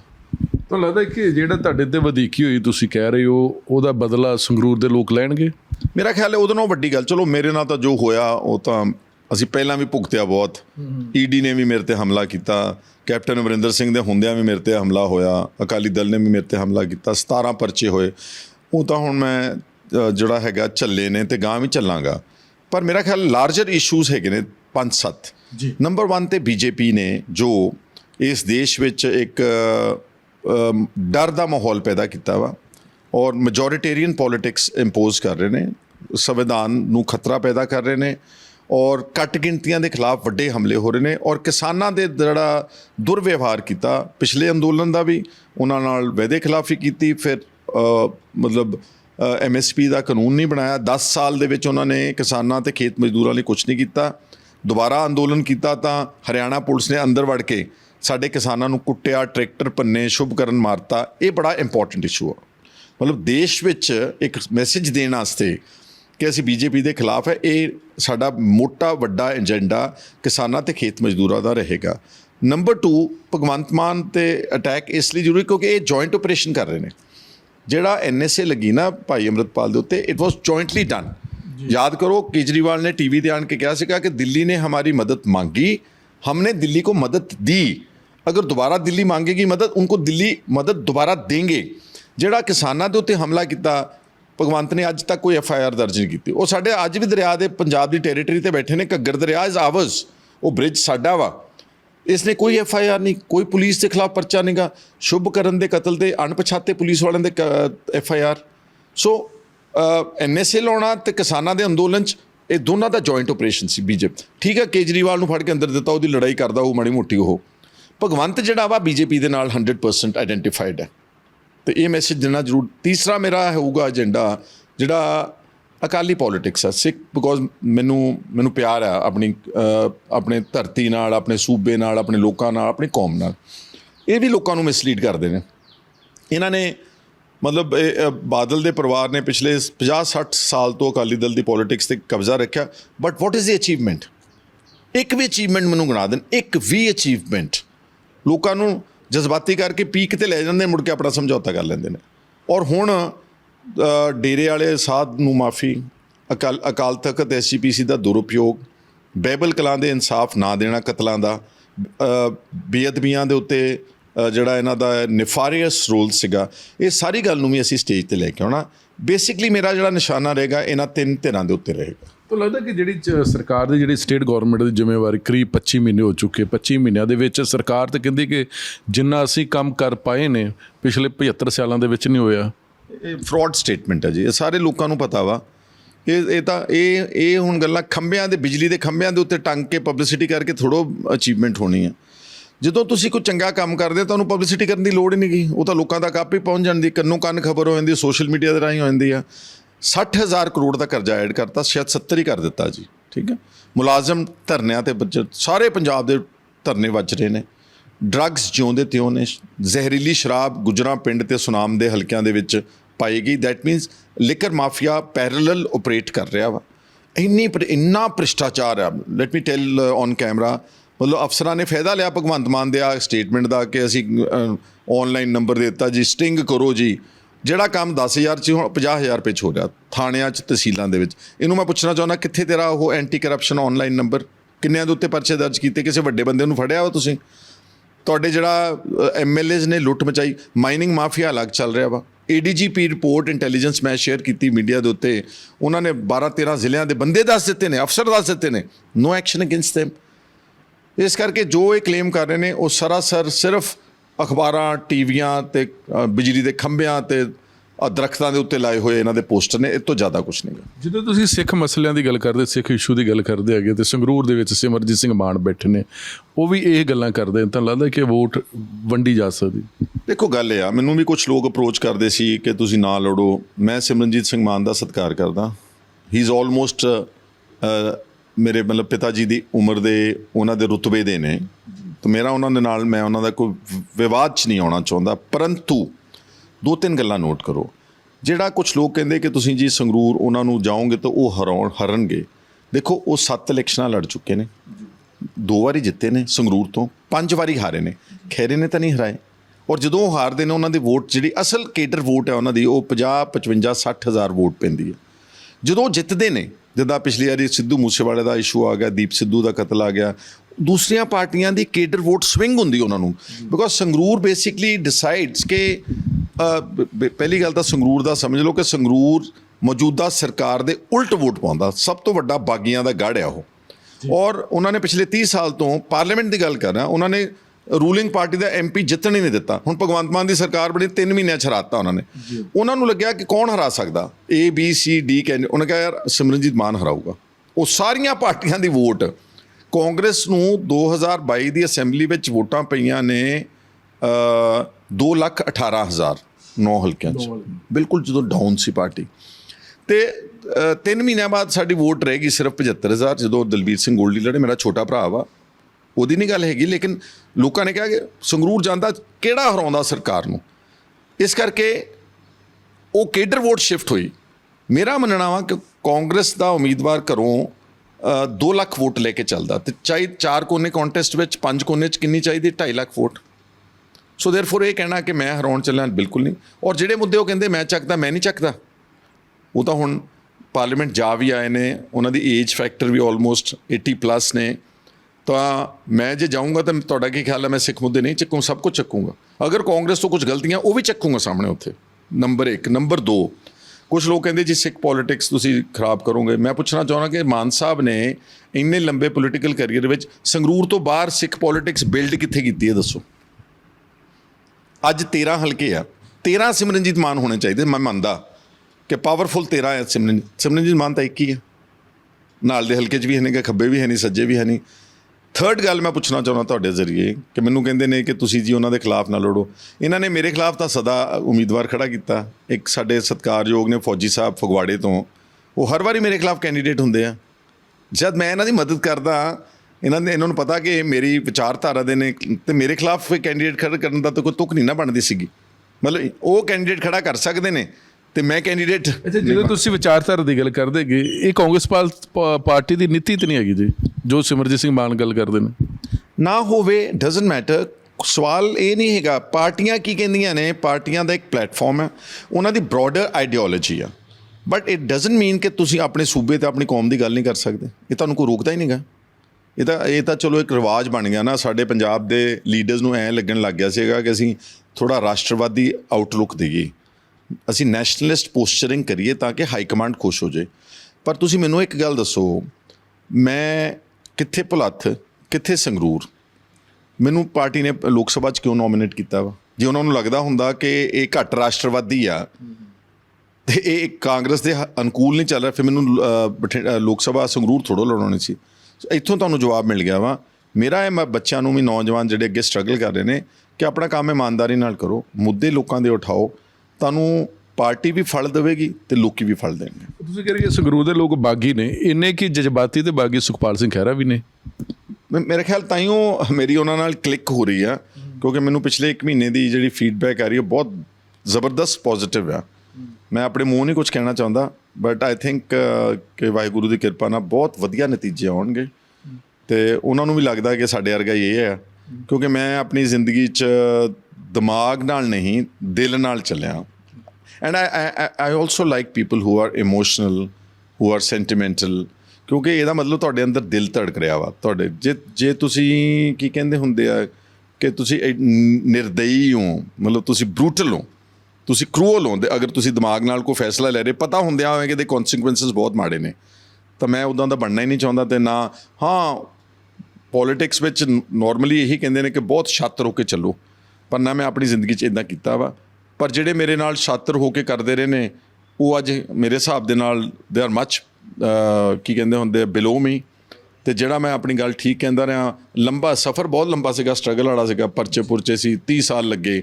ਤਾਂ ਲੱਗਦਾ ਕਿ ਜਿਹੜਾ ਤੁਹਾਡੇ ਤੇ ਵਧੀਕੀ ਹੋਈ ਤੁਸੀਂ ਕਹਿ ਰਹੇ ਹੋ ਉਹਦਾ ਬਦਲਾ ਸੰਗਰੂਰ ਦੇ ਲੋਕ ਲੈਣਗੇ? ਮੇਰਾ ਖਿਆਲ ਹੈ ਉਹਦੇ ਨਾਲੋਂ ਵੱਡੀ ਗੱਲ ਚਲੋ ਮੇਰੇ ਨਾਲ ਤਾਂ ਜੋ ਹੋਇਆ ਉਹ ਤਾਂ ਅਸੀਂ ਪਹਿਲਾਂ ਵੀ ਭੁਗਤਿਆ ਬਹੁਤ। ਈਡੀ ਨੇ ਵੀ ਮੇਰੇ ਤੇ ਹਮਲਾ ਕੀਤਾ ਕੈਪਟਨ ਅਮਰਿੰਦਰ ਸਿੰਘ ਦੇ ਹੁੰਦਿਆਂ ਵੀ ਮੇਰੇ ਤੇ ਹਮਲਾ ਹੋਇਆ ਅਕਾਲੀ ਦਲ ਨੇ ਵੀ ਮੇਰੇ ਤੇ ਹਮਲਾ ਕੀਤਾ 17 ਪਰਚੇ ਹੋਏ। ਉਹ ਤਾਂ ਹੁਣ ਮੈਂ ਜਿਹੜਾ ਹੈਗਾ ਝੱਲੇ ਨੇ ਤੇ ਗਾਂ ਵੀ ਚੱਲਾਂਗਾ ਪਰ ਮੇਰਾ ਖਿਆਲ ਲਾਰਜਰ ਇਸ਼ੂਜ਼ ਹੈਗੇ ਨੇ 5-7 ਜੀ। ਨੰਬਰ 1 ਤੇ ਬੀਜੇਪੀ ਨੇ ਜੋ ਇਸ ਦੇਸ਼ ਵਿੱਚ ਇੱਕ ਡਰ ਦਾ ਮਾਹੌਲ ਪੈਦਾ ਕੀਤਾ ਵਾ ਔਰ ਮੈਜੋਰਿਟੇਰੀਅਨ ਪੋਲਿਟਿਕਸ ਇੰਪੋਜ਼ ਕਰ ਰਹੇ ਨੇ। ਸੰਵਿਧਾਨ ਨੂੰ ਖਤਰਾ ਪੈਦਾ ਕਰ ਰਹੇ ਨੇ ਔਰ ਘੱਟ ਗਿਣਤੀਆਂ ਦੇ ਖਿਲਾਫ ਵੱਡੇ ਹਮਲੇ ਹੋ ਰਹੇ ਨੇ ਔਰ ਕਿਸਾਨਾਂ ਦੇ ਜਿਹੜਾ ਦੁਰਵਿਵਹਾਰ ਕੀਤਾ ਪਿਛਲੇ ਅੰਦੋਲਨ ਦਾ ਵੀ ਉਹਨਾਂ ਨਾਲ ਵਾਅਦੇ ਖਿਲਾਫੀ ਕੀਤੀ ਫਿਰ ਅ, ਮਤਲਬ ਐਮਐਸਪੀ ਦਾ ਕਾਨੂੰਨ ਨਹੀਂ ਬਣਾਇਆ। 10 ਸਾਲ ਦੇ ਵਿੱਚ ਉਹਨਾਂ ਨੇ ਕਿਸਾਨਾਂ ਤੇ ਖੇਤ ਮਜ਼ਦੂਰਾਂ ਲਈ ਕੁਝ ਨਹੀਂ ਕੀਤਾ। ਦੁਬਾਰਾ ਅੰਦੋਲਨ ਕੀਤਾ ਤਾਂ ਹਰਿਆਣਾ ਪੁਲਿਸ ਨੇ ਅੰਦਰ ਵੜ ਕੇ ਸਾਡੇ ਕਿਸਾਨਾਂ ਨੂੰ ਕੁੱਟਿਆ ਟਰੈਕਟਰ ਪੰਨੇ ਸ਼ੁਭਕਰਨ ਮਾਰਤਾ ਇਹ ਬੜਾ ਇੰਪੋਰਟੈਂਟ ਇਸ਼ੂ ਆ ਮਤਲਬ ਦੇਸ਼ ਵਿੱਚ ਇੱਕ ਮੈਸੇਜ ਦੇਣ ਵਾਸਤੇ ਕਿ ਅਸੀਂ ਬੀਜੇਪੀ ਦੇ ਖਿਲਾਫ ਹੈ ਇਹ ਸਾਡਾ ਮੋਟਾ ਵੱਡਾ ਏਜੰਡਾ ਕਿਸਾਨਾਂ ਤੇ ਖੇਤ ਮਜ਼ਦੂਰਾਂ ਦਾ ਰਹੇਗਾ ਨੰਬਰ 2 ਭਗਵੰਤ ਮਾਨ ਤੇ ਅਟੈਕ ਇਸ ਲਈ ਜ਼ਰੂਰੀ ਕਿਉਂਕਿ ਇਹ ਜੁਆਇੰਟ ਆਪਰੇਸ਼ਨ ਕਰ ਰਹੇ ਨੇ ਜਿਹੜਾ ਐਨਐਸਏ ਲੱਗੀ ਨਾ ਭਾਈ ਅਮਰਤਪਾਲ ਦੇ ਉੱਤੇ ਇਟ ਵਾਸ ਜੁਆਇੰਟਲੀ ਡਨ याद करो केजरीवाल ने टीवी पे आन के क्या से कहा कि दिल्ली ने हमारी मदद मांगी हमने दिल्ली को मदद ਅਗਰ ਦੁਬਾਰਾ ਦਿੱਲੀ ਮੰਗੇਗੀ ਮਦਦ ਉਨ੍ਹਾਂ ਨੂੰ ਦਿੱਲੀ ਮਦਦ ਦੁਬਾਰਾ ਦੇਣਗੇ ਜਿਹੜਾ ਕਿਸਾਨਾਂ ਦੇ ਉੱਤੇ ਹਮਲਾ ਕੀਤਾ ਭਗਵੰਤ ਨੇ ਅੱਜ ਤੱਕ ਕੋਈ ਐਫ ਆਈ ਆਰ ਦਰਜ ਨਹੀਂ ਕੀਤੀ ਉਹ ਸਾਡੇ ਅੱਜ ਵੀ ਦਰਿਆ ਦੇ ਪੰਜਾਬ ਦੀ ਟੈਰੀਟਰੀ ਤੇ ਬੈਠੇ ਨੇ ਘੱਗਰ ਦਰਿਆ ਇਜ਼ ਆਵਰਸ ਉਹ ਬ੍ਰਿਜ ਸਾਡਾ ਵਾ ਇਸ ਨੇ ਕੋਈ ਐਫ ਆਈ ਆਰ ਨਹੀਂ ਕੋਈ ਪੁਲਿਸ ਦੇ ਖਿਲਾਫ ਪਰਚਾ ਨਹੀਂਗਾ ਸ਼ੁਭ ਕਰਨ ਦੇ ਕਤਲ ਦੇ ਅਣਪਛਾਤੇ ਪੁਲਿਸ ਵਾਲਿਆਂ ਦੇ F I R so NSA ਲਾਉਣਾ ਤੇ ਕਿਸਾਨਾਂ ਦੇ ਅੰਦੋਲਨ ਚ ਇਹ ਦੋਨਾਂ ਦਾ ਜੁਆਇੰਟ ਆਪਰੇਸ਼ਨ ਸੀ ਬੀਜੇਪੀ ਠੀਕ ਹੈ ਕੇਜਰੀਵਾਲ ਨੂੰ ਫੜ ਕੇ ਅੰਦਰ ਦਿੱਤਾ ਉਹਦੀ ਲੜਾਈ ਕਰਦਾ ਉਹ ਮਾੜੀ ਮੋਟੀ ਉਹ ਭਗਵੰਤ ਜਿਹੜਾ ਵਾ ਬੀਜੇਪੀ ਦੇ ਨਾਲ 100% ਆਇਡੈਂਟੀਫਾਈਡ ਹੈ। ਤੇ ਇਹ ਮੈਸੇਜ ਦੇਣਾ ਜ਼ਰੂਰ ਤੀਸਰਾ ਮੇਰਾ ਹੋਊਗਾ ਏਜੰਡਾ ਜਿਹੜਾ ਅਕਾਲੀ ਪੋਲਿਟਿਕਸ ਆ। ਸਿੱਖ ਬਿਕੋਜ਼ ਮੈਨੂੰ ਮੈਨੂੰ ਪਿਆਰ ਆ ਆਪਣੀ ਆਪਣੇ ਧਰਤੀ ਨਾਲ, ਆਪਣੇ ਸੂਬੇ ਨਾਲ, ਆਪਣੇ ਲੋਕਾਂ ਨਾਲ, ਆਪਣੀ ਕੌਮ ਨਾਲ। ਇਹ ਵੀ ਲੋਕਾਂ ਨੂੰ ਮਿਸਲੀਡ ਕਰਦੇ ਨੇ। ਇਹਨਾਂ ਨੇ ਮਤਲਬ ਬਾਦਲ ਦੇ ਪਰਿਵਾਰ ਨੇ ਪਿਛਲੇ 50 60 ਸਾਲ ਤੋਂ ਅਕਾਲੀ ਦਲ ਦੀ ਪੋਲਿਟਿਕਸ ਤੇ ਕਬਜ਼ਾ ਰੱਖਿਆ। But what is the achievement ਇੱਕ ਵੀ ਅਚੀਵਮੈਂਟ ਮੈਨੂੰ ਗਿਣਾ ਦੇਣ। ਇੱਕ ਵੀ ਅਚੀਵਮੈਂਟ ਲੋਕਾਂ ਨੂੰ ਜਜ਼ਬਾਤੀ ਕਰਕੇ ਪੀਕ ਤੇ ਲੈ ਜਾਂਦੇ, ਮੁੜ ਕੇ ਆਪਣਾ ਸਮਝੌਤਾ ਕਰ ਲੈਂਦੇ ਨੇ। ਔਰ ਹੁਣ ਡੇਰੇ ਵਾਲੇ ਸਾਧ ਨੂੰ ਮਾਫੀ, ਅਕਾਲ ਅਕਾਲ ਤਖਤ ਐਸਜੀਪੀਸੀ ਦਾ ਦੁਰਉਪਯੋਗ ਬਾਈਬਲ ਕਲਾਂ ਦੇ ਇਨਸਾਫ ਨਾ ਦੇਣਾ ਕਤਲਾਂ ਦਾ ਬੇਅਦਬੀਆਂ ਦੇ ਉੱਤੇ ਜਿਹੜਾ ਇਹਨਾਂ ਦਾ ਨਿਫਾਰੀਅਸ ਰੋਲ ਸੀਗਾ, ਇਹ ਸਾਰੀ ਗੱਲ ਨੂੰ ਵੀ ਅਸੀਂ ਸਟੇਜ ਤੇ ਲੈ ਕੇ ਆਉਣਾ। ਬੇਸਿਕਲੀ ਮੇਰਾ ਜਿਹੜਾ ਨਿਸ਼ਾਨਾ ਰਹੇਗਾ, ਇਹਨਾਂ ਤਿੰਨ ਧਿਰਾਂ ਦੇ ਉੱਤੇ ਰਹੇਗਾ। ਤਾਂ ਲੱਗਦਾ ਕਿ ਜਿਹੜੀ ਚ- ਸਰਕਾਰ ਦੀ ਜਿਹੜੀ ਸਟੇਟ ਗਵਰਨਮੈਂਟ ਦੀ ਜ਼ਿੰਮੇਵਾਰੀ ਕਰੀਬ 25 ਮਹੀਨੇ ਹੋ ਚੁੱਕੇ 25 ਮਹੀਨਿਆਂ ਦੇ ਵਿੱਚ ਸਰਕਾਰ ਤਾਂ ਕਹਿੰਦੀ ਕਿ ਜਿੰਨਾ ਅਸੀਂ ਕੰਮ ਕਰ ਪਾਏ ਨੇ ਪਿਛਲੇ 75 ਸਾਲਾਂ ਦੇ ਵਿੱਚ ਨਹੀਂ ਹੋਇਆ। ਇਹ ਫਰਾਡ ਸਟੇਟਮੈਂਟ ਹੈ ਜੀ ਇਹ ਸਾਰੇ ਲੋਕਾਂ ਨੂੰ ਪਤਾ ਵਾ। ਇਹ ਇਹ ਤਾਂ ਇਹ ਇਹ ਹੁਣ ਗੱਲਾਂ ਖੰਭਿਆਂ ਦੇ ਬਿਜਲੀ ਦੇ ਖੰਭਿਆਂ ਦੇ ਉੱਤੇ ਟੰਗ ਕੇ ਪਬਲਿਸਿਟੀ ਕਰਕੇ ਥੋੜੋ ਅਚੀਵਮੈਂਟ ਹੋਣੀ ਹੈ ਜਦੋਂ ਤੁਸੀਂ ਕੋਈ ਚੰਗਾ ਕੰਮ ਕਰਦੇ ਹੋ, ਤੁਹਾਨੂੰ ਪਬਲਿਸਿਟੀ ਕਰਨ ਦੀ ਲੋੜ ਹੀ ਨਹੀਂ ਗਈ ਉਹ ਤਾਂ ਲੋਕਾਂ ਤੱਕ ਆਪੇ ਪਹੁੰਚ ਜਾਂਦੀ ਕੰਨੋਂ ਕੰਨ ਖਬਰ ਹੋ ਜਾਂਦੀ ਸੋਸ਼ਲ ਮੀਡੀਆ ਦੇ ਰਾਹੀਂ ਹੋ ਜਾਂਦੀ ਆ। 60000 ਕਰੋੜ ਦਾ ਕਰਜ਼ਾ ਐਡ ਕਰਤਾ, ਸ਼ਾਇਦ 70 ਹੀ ਕਰ ਦਿੱਤਾ ਜੀ, ਠੀਕ ਹੈ? ਮੁਲਾਜ਼ਮ ਧਰਨਿਆਂ ਤੇ ਬੱਚ- ਸਾਰੇ ਪੰਜਾਬ ਦੇ ਧਰਨੇ ਵੱਜ ਰਹੇ ਨੇ। ਡਰੱਗਸ ਜਿਉਂਦੇ ਤਿਉਂ ਨੇ, ਜ਼ਹਿਰੀਲੀ ਸ਼ਰਾਬ ਗੁਜਰਾਂ ਪਿੰਡ ਤੇ ਸੁਨਾਮ ਦੇ ਹਲਕਿਆਂ ਦੇ ਵਿੱਚ ਪਾਈ ਗਈ। That means liquor mafia parallel operate ਕਰ ਰਿਹਾ ਵਾ। ਇੰਨੀ ਭ੍ਰ- ਇੰਨਾ ਭ੍ਰਿਸ਼ਟਾਚਾਰ ਆ। Let me tell on camera ਮਤਲਬ ਅਫਸਰਾਂ ਨੇ ਫਾਇਦਾ ਲਿਆ ਭਗਵੰਤ ਮਾਨ ਦੇ ਆ ਸਟੇਟਮੈਂਟ ਦਾ ਕਿ ਅਸੀਂ ਆਨਲਾਈਨ ਨੰਬਰ ਦੇ ਦਿੱਤਾ ਜੀ। ਸਟਿੰਗ ਕਰੋ ਜੀ। ਜਿਹੜਾ ਕੰਮ 10000 ਚ ਹੁਣ 50000 ਰੁਪਏ ਚ ਹੋ ਰਿਹਾ, ਥਾਣਿਆਂ ਚ, ਤਹਿਸੀਲਾਂ ਦੇ ਵਿੱਚ। ਇਹਨੂੰ ਮੈਂ ਪੁੱਛਣਾ ਚਾਹੁੰਦਾ, ਕਿੱਥੇ ਤੇਰਾ ਉਹ ਐਂਟੀ ਕਰਪਸ਼ਨ ਆਨਲਾਈਨ ਨੰਬਰ ਕਿੰਨਿਆਂ ਦੇ ਉੱਤੇ ਪਰਚੇ ਦਰਜ ਕੀਤੇ? ਕਿਸੇ ਵੱਡੇ ਬੰਦੇ ਨੂੰ ਫੜਿਆ ਵਾ ਤੁਸੀਂ? ਤੁਹਾਡੇ ਜਿਹੜਾ ਐਮਐਲਏਜ਼ ਨੇ ਲੁੱਟ ਮਚਾਈ ਮਾਈਨਿੰਗ ਮਾਫੀਆ ਅਲੱਗ ਚੱਲ ਰਿਹਾ ਵਾ। ਏਡੀਜੀਪੀ ਰਿਪੋਰਟ ਇੰਟੈਲੀਜੈਂਸ ਮੈਂ ਸ਼ੇਅਰ ਕੀਤੀ ਮੀਡੀਆ ਦੇ ਉੱਤੇ। ਉਹਨਾਂ ਨੇ 12 13 ਜ਼ਿਲ੍ਹਿਆਂ ਦੇ ਬੰਦੇ ਦੱਸ ਦਿੱਤੇ ਨੇ, ਅਫਸਰ ਦੱਸ ਦਿੱਤੇ ਨੇ। ਨੋ ਐਕਸ਼ਨ ਅਗੇਂਸਟ them ਇਸ ਕਰਕੇ ਜੋ ਇਹ ਕਲੇਮ ਕਰ ਰਹੇ ਨੇ, ਉਹ ਸਰਾਸਰ ਸਿਰਫ ਅਖਬਾਰਾਂ ਟੀਵੀਆਂ ਤੇ ਬਿਜਲੀ ਦੇ ਖੰਭਿਆਂ ਤੇ ਦਰਖਤਾਂ ਦੇ ਉੱਤੇ ਲਾਏ ਹੋਏ ਇਹਨਾਂ ਦੇ ਪੋਸਟਰ ਨੇ ਇਹ ਤੋਂ ਜ਼ਿਆਦਾ ਕੁਝ ਨਹੀਂ ਜਦੋਂ ਤੁਸੀਂ ਸਿੱਖ ਮਸਲਿਆਂ ਦੀ ਗੱਲ ਕਰਦੇ ਸਿੱਖ ਇਸ਼ੂ ਦੀ ਗੱਲ ਕਰਦੇ ਹੈਗੇ ਤੇ ਸੰਗਰੂਰ ਦੇ ਵਿੱਚ ਸਿਮਰਜੀਤ ਸਿੰਘ ਮਾਨ ਬੈਠੇ ਨੇ ਉਹ ਵੀ ਇਹ ਗੱਲਾਂ ਕਰਦੇ ਤਾਂ ਲੱਗਦਾ ਕਿ ਵੋਟ ਵੰਡੀ ਜਾ ਸਕਦੀ। ਦੇਖੋ ਗੱਲ ਇਹ ਆ ਮੈਨੂੰ ਵੀ ਕੁਝ ਲੋਕ ਅਪਰੋਚ ਕਰਦੇ ਸੀ ਕਿ ਤੁਸੀਂ ਨਾ ਲੜੋ। ਮੈਂ ਸਿਮਰਨਜੀਤ ਸਿੰਘ ਮਾਨ ਦਾ ਸਤਿਕਾਰ ਕਰਦਾ। ਹੀ ਇਜ਼ ਆਲਮੋਸਟ ਮੇਰੇ ਮਤਲਬ ਪਿਤਾ ਜੀ ਦੀ ਉਮਰ ਦੇ ਉਹਨਾਂ ਦੇ ਰੁਤਬੇ ਦੇ ਨੇ। ਤਾਂ ਮੇਰਾ ਉਹਨਾਂ ਦੇ ਨਾਲ, ਮੈਂ ਉਹਨਾਂ ਦਾ ਕੋਈ ਵਿਵਾਦ 'ਚ ਨਹੀਂ ਆਉਣਾ ਚਾਹੁੰਦਾ, ਪਰੰਤੂ ਦੋ ਤਿੰਨ ਗੱਲਾਂ ਨੋਟ ਕਰੋ। ਜਿਹੜਾ ਕੁਝ ਲੋਕ ਕਹਿੰਦੇ ਕਿ ਤੁਸੀਂ ਜੀ ਸੰਗਰੂਰ ਉਹਨਾਂ ਨੂੰ ਜਾਓਗੇ ਤਾਂ ਉਹ ਹਰਾਉਣ ਹਰਨਗੇ। ਦੇਖੋ, ਉਹ ਸੱਤ ਇਲੈਕਸ਼ਨਾਂ ਲੜ ਚੁੱਕੇ ਨੇ। ਦੋ ਵਾਰੀ ਜਿੱਤੇ ਨੇ ਸੰਗਰੂਰ ਤੋਂ, ਪੰਜ ਵਾਰੀ ਹਾਰੇ ਨੇ। ਖੈਰੇ ਨੇ ਤਾਂ ਨਹੀਂ ਹਰਾਏ। ਔਰ ਜਦੋਂ ਉਹ ਹਾਰਦੇ ਨੇ, ਉਹਨਾਂ ਦੀ ਵੋਟ ਜਿਹੜੀ ਅਸਲ ਕੇਡਰ ਵੋਟ ਹੈ ਉਹਨਾਂ ਦੀ, ਉਹ 50 55 60 ਹਜ਼ਾਰ ਵੋਟ ਪੈਂਦੀ ਹੈ। ਜਦੋਂ ਜਿੱਤਦੇ ਨੇ, ਜਿੱਦਾਂ ਪਿਛਲੀ ਵਾਰੀ ਸਿੱਧੂ ਮੂਸੇਵਾਲੇ ਦਾ ਇਸ਼ੂ ਆ ਗਿਆ, ਦੀਪ ਸਿੱਧੂ ਦਾ ਕਤਲ ਆ ਗਿਆ ਦੂਸਰੀਆਂ ਪਾਰਟੀਆਂ ਦੀ ਕੇਡਰ ਵੋਟ ਸਵਿੰਗ ਹੁੰਦੀ ਉਹਨਾਂ ਨੂੰ। ਬਿਕੋਜ਼ ਸੰਗਰੂਰ ਬੇਸਿਕਲੀ ਡਿਸਾਈਡਸ ਕਿ ਬ- ਬ- ਪਹਿਲੀ ਗੱਲ ਤਾਂ ਸੰਗਰੂਰ ਦਾ ਸਮਝ ਲਓ ਕਿ ਸੰਗਰੂਰ ਮੌਜੂਦਾ ਸਰਕਾਰ ਦੇ ਉਲਟ ਵੋਟ ਪਾਉਂਦਾ। ਸਭ ਤੋਂ ਵੱਡਾ ਬਾਗੀਆਂ ਦਾ ਗੜ ਆ ਉਹ। ਔਰ ਉਹਨਾਂ ਨੇ ਪਿਛਲੇ 30 ਸਾਲ ਤੋਂ ਪਾਰਲੀਮੈਂਟ ਦੀ ਗੱਲ ਕਰ ਰਿਹਾ। ਉਹਨਾਂ ਨੇ ਰੂਲਿੰਗ ਪਾਰਟੀ ਦਾ ਐਮਪੀ ਜਿੱਤਣ ਹੀ ਨਹੀਂ ਦਿੱਤਾ। ਹੁਣ ਭਗਵੰਤ ਮਾਨ ਦੀ ਸਰਕਾਰ ਬਣੀ 3 ਮਹੀਨਿਆਂ ਚ ਹਰਾਤਾ ਉਹਨਾਂ ਨੇ। ਉਹਨਾਂ ਨੂੰ ਲੱਗਿਆ ਕਿ ਕੌਣ ਹਰਾ ਸਕਦਾ? A B C D ਕਹਿੰਦੇ ਉਹਨਾਂ ਕਿਹਾ ਯਾਰ ਸਿਮਰਨਜੀਤ ਮਾਨ ਹਰਾਊਗਾ। ਉਹ ਸਾਰੀਆਂ ਪਾਰਟੀਆਂ ਦੀ ਵੋਟ ਕਾਂਗਰਸ ਨੂੰ 2022 ਦੀ ਅਸੈਂਬਲੀ ਵਿੱਚ ਵੋਟਾਂ ਪਈਆਂ ਨੇ ਅ 2 ਲੱਖ 18 ਹਜ਼ਾਰ 9 ਹਲਕਿਆਂ ਚ। ਬਿਲਕੁਲ ਜਦੋਂ ਡਾਊਨ ਸੀ ਪਾਰਟੀ ਤੇ 3 ਮਹੀਨਿਆਂ ਬਾਅਦ ਸਾਡੀ ਵੋਟ ਰਹੇਗੀ ਸਿਰਫ 75000 ਜਦੋਂ ਦਲਬੀਰ ਸਿੰਘ ਗੋਲਡੀ ਲੜੇ ਮੇਰਾ ਛੋਟਾ ਭਰਾ ਵਾ। ਉਹਦੀ ਨਹੀਂ ਗੱਲ ਹੈਗੀ ਲੇਕਿਨ ਲੋਕਾਂ ਨੇ ਕਿਹਾ ਕਿ ਸੰਗਰੂਰ ਜਾਂਦਾ ਕਿਹੜਾ ਹਰਾਉਂਦਾ ਸਰਕਾਰ ਨੂੰ? ਇਸ ਕਰਕੇ ਉਹ ਕੇਡਰ ਵੋਟ ਸ਼ਿਫਟ ਹੋਈ। ਮੇਰਾ ਮੰਨਣਾ ਵਾ ਕਿ ਕਾਂਗਰਸ ਦਾ ਉਮੀਦਵਾਰ ਘਰੋਂ 2 ਲੱਖ ਵੋਟ ਲੈ ਕੇ ਚੱਲਦਾ ਤੇ ਚਾਹੀ ਚਾਰ ਕੋਨੇ ਕੰਟੈਸਟ ਵਿੱਚ ਪੰਜ ਕੋਨੇ ਚ ਕਿੰਨੀ ਚਾਹੀਦੀ? 2.5 ਲੱਖ ਵੋਟ। ਸੋ ਦੇਅਰਫੋਰ ਇਹ ਕਹਿਣਾ ਕਿ ਮੈਂ ਹਰਾਉਣ ਚੱਲਿਆ, ਬਿਲਕੁਲ ਨਹੀਂ। ਔਰ ਜਿਹੜੇ ਮੁੱਦੇ ਉਹ ਕਹਿੰਦੇ, ਮੈਂ ਚੱਕਦਾ, ਮੈਂ ਨਹੀਂ ਚੱਕਦਾ। ਉਹ ਤਾਂ ਹੁਣ ਪਾਰਲੀਮੈਂਟ ਜਾ ਵੀ ਆਏ ਨੇ, ਉਹਨਾਂ ਦੀ ਏਜ ਫੈਕਟਰ ਵੀ ਆਲਮੋਸਟ 80 ਪਲੱਸ ਨੇ। ਤਾਂ ਮੈਂ ਜੇ ਜਾਊਂਗਾ ਤਾਂ ਤੁਹਾਡਾ ਕੀ ਖਿਆਲ ਹੈ, ਮੈਂ ਸਿੱਖ ਮੁੱਦੇ ਨਹੀਂ ਚੱਕੂ, ਸਭ ਕੁਝ ਚੱਕੂੰਗਾ। ਅਗਰ ਕਾਂਗਰਸ ਤੋਂ ਕੁਝ ਗਲਤੀਆਂ, ਉਹ ਵੀ ਚੱਕੂੰਗਾ ਸਾਹਮਣੇ ਉੱਥੇ। ਨੰਬਰ 1 ਨੰਬਰ 2 ਕੁਝ ਲੋਕ ਕਹਿੰਦੇ ਜੀ ਸਿੱਖ ਪੋਲਿਟਿਕਸ ਤੁਸੀਂ ਖਰਾਬ ਕਰੋਗੇ। ਮੈਂ ਪੁੱਛਣਾ ਚਾਹੁੰਦਾ ਕਿ ਮਾਨ ਸਾਹਿਬ ਨੇ ਇੰਨੇ ਲੰਬੇ ਪੋਲਿਟੀਕਲ ਕੈਰੀਅਰ ਵਿੱਚ ਸੰਗਰੂਰ ਤੋਂ ਬਾਹਰ ਸਿੱਖ ਪੋਲਿਟਿਕਸ ਬਿਲਡ ਕਿੱਥੇ ਕੀਤੀ ਹੈ ਦੱਸੋ। ਅੱਜ 13 ਹਲਕੇ ਆ। 13 ਸਿਮਰਨਜੀਤ ਮਾਨ ਹੋਣੇ ਚਾਹੀਦੇ, ਮੈਂ ਮੰਨਦਾ ਕਿ ਪਾਵਰਫੁਲ 13 ਹੈ ਸਿਮਰਨਜੀਤ ਸਿਮਰਨਜੀਤ ਮਾਨ ਤਾਂ ਇੱਕ ਹੀ ਹੈ ਨਾਲ ਦੇ ਹਲਕੇ 'ਚ ਵੀ ਹੈ ਨਹੀਂ ਖੱਬੇ ਵੀ ਹੈ ਨਹੀਂ ਸੱਜੇ ਵੀ ਹੈ ਨਹੀਂ ਥਰਡ ਗੱਲ ਮੈਂ ਪੁੱਛਣਾ ਚਾਹੁੰਦਾ ਤੁਹਾਡੇ ਜ਼ਰੀਏ ਕਿ ਮੈਨੂੰ ਕਹਿੰਦੇ ਨੇ ਕਿ ਤੁਸੀਂ ਜੀ ਉਹਨਾਂ ਦੇ ਖਿਲਾਫ ਨਾ ਲੜੋ। ਇਹਨਾਂ ਨੇ ਮੇਰੇ ਖਿਲਾਫ ਤਾਂ ਸਦਾ ਉਮੀਦਵਾਰ ਖੜਾ ਕੀਤਾ। ਇੱਕ ਸਾਡੇ ਸਤਿਕਾਰਯੋਗ ਨੇ ਫੌਜੀ ਸਾਹਿਬ ਫਗਵਾੜੇ ਤੋਂ। ਉਹ ਹਰ ਵਾਰੀ ਮੇਰੇ ਖਿਲਾਫ ਕੈਂਡੀਡੇਟ ਹੁੰਦੇ ਆ। ਜਦ ਮੈਂ ਇਹਨਾਂ ਦੀ ਮਦਦ ਕਰਦਾ, ਇਹਨਾਂ ਨੇ ਇਹਨਾਂ ਨੂੰ ਪਤਾ ਕਿ ਮੇਰੀ ਵਿਚਾਰਧਾਰਾ ਦੇ ਨੇ ਤੇ ਮੇਰੇ ਖਿਲਾਫ ਕੈਂਡੀਡੇਟ ਖੜਾ ਕਰਨ ਦਾ ਤਾਂ ਕੋਈ ਤੁਕ ਨਹੀਂ ਨਾ ਬਣਦੀ ਸੀਗੀ। ਮਤਲਬ ਉਹ ਕੈਂਡੀਡੇਟ ਖੜਾ ਕਰ ਸਕਦੇ ਨੇ। ਤੇ ਮੈਂ ਕੈਂਡੀਡੇਟ ਅੱਛਾ ਜਦੋਂ ਤੁਸੀਂ ਵਿਚਾਰਧਾਰਾ ਦੀ ਗੱਲ ਕਰਦੇਗੇ ਇਹ ਕਾਂਗਰਸ ਪਾਰਟੀ ਦੀ ਨੀਤੀ ਤੇ ਨਹੀਂ ਹੈਗੀ ਜੀ ਜੋ ਸਿਮਰਜੀਤ ਸਿੰਘ ਮਾਨ ਗੱਲ ਕਰਦੇ ਨੇ। ਨਾ ਹੋਵੇ ਡਸਨਟ ਮੈਟਰ ਸਵਾਲ ਇਹ ਨਹੀਂ ਹੈਗਾ ਪਾਰਟੀਆਂ ਕੀ ਕਹਿੰਦੀਆਂ ਨੇ? ਪਾਰਟੀਆਂ ਦਾ ਇੱਕ ਪਲੇਟਫਾਰਮ ਹੈ। ਉਹਨਾਂ ਦੀ ਬ੍ਰੌਡਰ ਆਈਡੀਓਲੋਜੀ ਆ। ਬਟ ਇਟ ਡਸਨਟ ਮੀਨ ਕਿ ਤੁਸੀਂ ਆਪਣੇ ਸੂਬੇ ਤੇ ਆਪਣੀ ਕੌਮ ਦੀ ਗੱਲ ਨਹੀਂ ਕਰ ਸਕਦੇ। ਇਹ ਤੁਹਾਨੂੰ ਕੋਈ ਰੋਕਦਾ ਹੀ ਨਹੀਂਗਾ। ਇਹ ਤਾਂ ਇਹ ਤਾਂ ਚਲੋ ਇੱਕ ਰਿਵਾਜ ਬਣ ਗਿਆ ਨਾ। ਸਾਡੇ ਪੰਜਾਬ ਦੇ ਲੀਡਰਸ ਨੂੰ ਐ ਲੱਗਣ ਲੱਗ ਗਿਆ ਸੀਗਾ ਕਿ ਅਸੀਂ ਥੋੜਾ ਰਾਸ਼ਟਰਵਾਦੀ ਆਊਟਲੁੱਕ ਦੇਈਏ। ਅਸੀਂ ਨੈਸ਼ਨਲਿਸਟ ਪੋਸਚਰਿੰਗ ਕਰੀਏ ਤਾਂ ਕਿ ਹਾਈ ਕਮਾਂਡ ਖੁਸ਼ ਹੋ ਜਾਏ। ਪਰ ਤੁਸੀਂ ਮੈਨੂੰ ਇੱਕ ਗੱਲ ਦੱਸੋ ਮੈਂ ਕਿੱਥੇ ਭੁਲੱਥ ਕਿੱਥੇ ਸੰਗਰੂਰ? ਮੈਨੂੰ ਪਾਰਟੀ ਨੇ ਲੋਕ ਸਭਾ 'ਚ ਕਿਉਂ ਨੋਮੀਨੇਟ ਕੀਤਾ ਵਾ? ਜੇ ਉਹਨਾਂ ਨੂੰ ਲੱਗਦਾ ਹੁੰਦਾ ਕਿ ਇਹ ਘੱਟ ਰਾਸ਼ਟਰਵਾਦੀ ਆ ਤੇ ਇਹ ਕਾਂਗਰਸ ਦੇ ਅਨੁਕੂਲ ਨਹੀਂ ਚੱਲ ਰਿਹਾ ਫਿਰ ਮੈਨੂੰ ਅ, ਲੋਕ ਸਭਾ ਸੰਗਰੂਰ ਥੋੜੋ ਲੜਾਉਣੀ ਸੀ। ਇੱਥੋਂ ਤੁਹਾਨੂੰ ਜਵਾਬ ਮਿਲ ਗਿਆ ਵਾ। ਮੇਰਾ ਇਹ ਮੈਂ ਬੱਚਿਆਂ ਨੂੰ ਵੀ ਨੌਜਵਾਨ ਜਿਹੜੇ ਅੱਗੇ ਸਟਰਗਲ ਕਰ ਰਹੇ ਨੇ ਕਿ ਆਪਣਾ ਕੰਮ ਇਮਾਨਦਾਰੀ ਨਾਲ ਕਰੋ ਮੁੱਦੇ ਲੋਕਾਂ ਦੇ ਉਠਾਓ ਤੁਹਾਨੂੰ ਪਾਰਟੀ ਵੀ ਫਲ ਦੇਵੇਗੀ ਤੇ ਲੋਕੀ ਵੀ ਫਲ ਦੇਣਗੇ। ਤੁਸੀਂ ਕਹਿ ਰਹੇ ਸੰਗਰੂਰ ਦੇ ਲੋਕ ਬਾਗੀ ਨੇ। ਇੰਨੇ ਕੀ ਜਜ਼ਬਾਤੀ ਤੇ ਬਾਗੀ ਸੁਖਪਾਲ ਸਿੰਘ ਖਹਿਰਾ ਵੀ ਨੇ? ਮੇਰੇ ਖਿਆਲ ਤਾਈਓ ਮੇਰੀ ਉਹਨਾਂ ਨਾਲ ਕਲਿੱਕ ਹੋ ਰਹੀ ਆ ਕਿਉਂਕਿ ਮੈਨੂੰ ਪਿਛਲੇ 1 ਮਹੀਨੇ ਦੀ ਜਿਹੜੀ ਫੀਡਬੈਕ ਆ ਰਹੀ ਹੈ ਬਹੁਤ ਜ਼ਬਰਦਸਤ ਪੋਜ਼ਿਟਿਵ ਆ। ਮੈਂ ਆਪਣੇ ਮੂੰਹ ਨਹੀਂ ਕੁਝ ਕਹਿਣਾ ਚਾਹੁੰਦਾ ਬਟ ਆਈ ਥਿੰਕ ਕਿ ਵਾਹਿਗੁਰੂ ਦੀ ਕਿਰਪਾ ਨਾਲ ਬਹੁਤ ਵਧੀਆ ਨਤੀਜੇ ਆਉਣਗੇ। ਤੇ ਉਹਨਾਂ ਨੂੰ ਵੀ ਲੱਗਦਾ ਕਿ ਸਾਡੇ ਵਰਗਾ ਹੀ ਇਹ ਹੈ ਕਿਉਂਕਿ ਮੈਂ ਆਪਣੀ ਜ਼ਿੰਦਗੀ 'ਚ ਦਿਮਾਗ ਨਾਲ ਨਹੀਂ, ਦਿਲ ਨਾਲ ਚੱਲਿਆ। And I I also like people who are emotional who are sentimental ਕਿਉਂਕਿ ਇਹਦਾ ਮਤਲਬ ਤੁਹਾਡੇ ਅੰਦਰ ਦਿਲ ਧੜਕ ਰਿਹਾ ਵਾ। ਤੁਹਾਡੇ, ਜੇ ਜੇ ਤੁਸੀਂ ਕੀ ਕਹਿੰਦੇ ਹੁੰਦੇ ਆ ਕਿ ਤੁਸੀਂ ਇਹ ਨਿਰਦਈ ਹੋ, ਮਤਲਬ ਤੁਸੀਂ ਬਰੂਟਲ ਹੋ, ਤੁਸੀਂ ਕਰੂਅਲ ਹੋ ਅਗਰ ਤੁਸੀਂ ਦਿਮਾਗ ਨਾਲ ਕੋਈ ਫੈਸਲਾ ਲੈ ਰਹੇ, ਪਤਾ ਹੁੰਦਿਆਂ ਹੋਵੇ ਕਿ ਦੇ ਕਨਸੀਕੁਐਂਸਸ ਬਹੁਤ ਮਾੜੇ ਨੇ। ਤਾਂ ਮੈਂ ਉਦਾਂ ਦਾ ਬਣਨਾ ਹੀ ਨਹੀਂ ਚਾਹੁੰਦਾ ਤੇ ਨਾ, ਹਾਂ ਪੋਲਿਟਿਕਸ ਵਿੱਚ ਨਾਰਮਲੀ ਇਹੀ ਕਹਿੰਦੇ ਨੇ ਕਿ ਬਹੁਤ ਛਾਤਰ ਹੋ ਕੇ ਚੱਲੋ। ਪਰ ਨਾ ਮੈਂ ਆਪਣੀ ਜ਼ਿੰਦਗੀ 'ਚ ਇਦਾਂ ਕੀਤਾ ਵਾ। ਪਰ ਜਿਹੜੇ ਮੇਰੇ ਨਾਲ ਛਾਤਰ ਹੋ ਕੇ ਕਰਦੇ ਰਹੇ ਨੇ, ਉਹ ਅੱਜ ਮੇਰੇ ਹਿਸਾਬ ਦੇ ਨਾਲ ਦੇ ਆਰ ਮੱਚ ਕੀ ਕਹਿੰਦੇ ਹੁੰਦੇ ਬਿਲੋ ਮੀ ਤੇ ਜਿਹੜਾ ਮੈਂ ਆਪਣੀ ਗੱਲ ਠੀਕ ਕਹਿੰਦਾ ਰਿਹਾ, ਲੰਬਾ ਸਫ਼ਰ ਬਹੁਤ ਲੰਬਾ ਸੀਗਾ ਸਟਰਗਲ ਵਾਲਾ ਸੀਗਾ, ਪਰਚੇ ਪੁਰਚੇ ਸੀ 30 ਸਾਲ ਲੱਗੇ।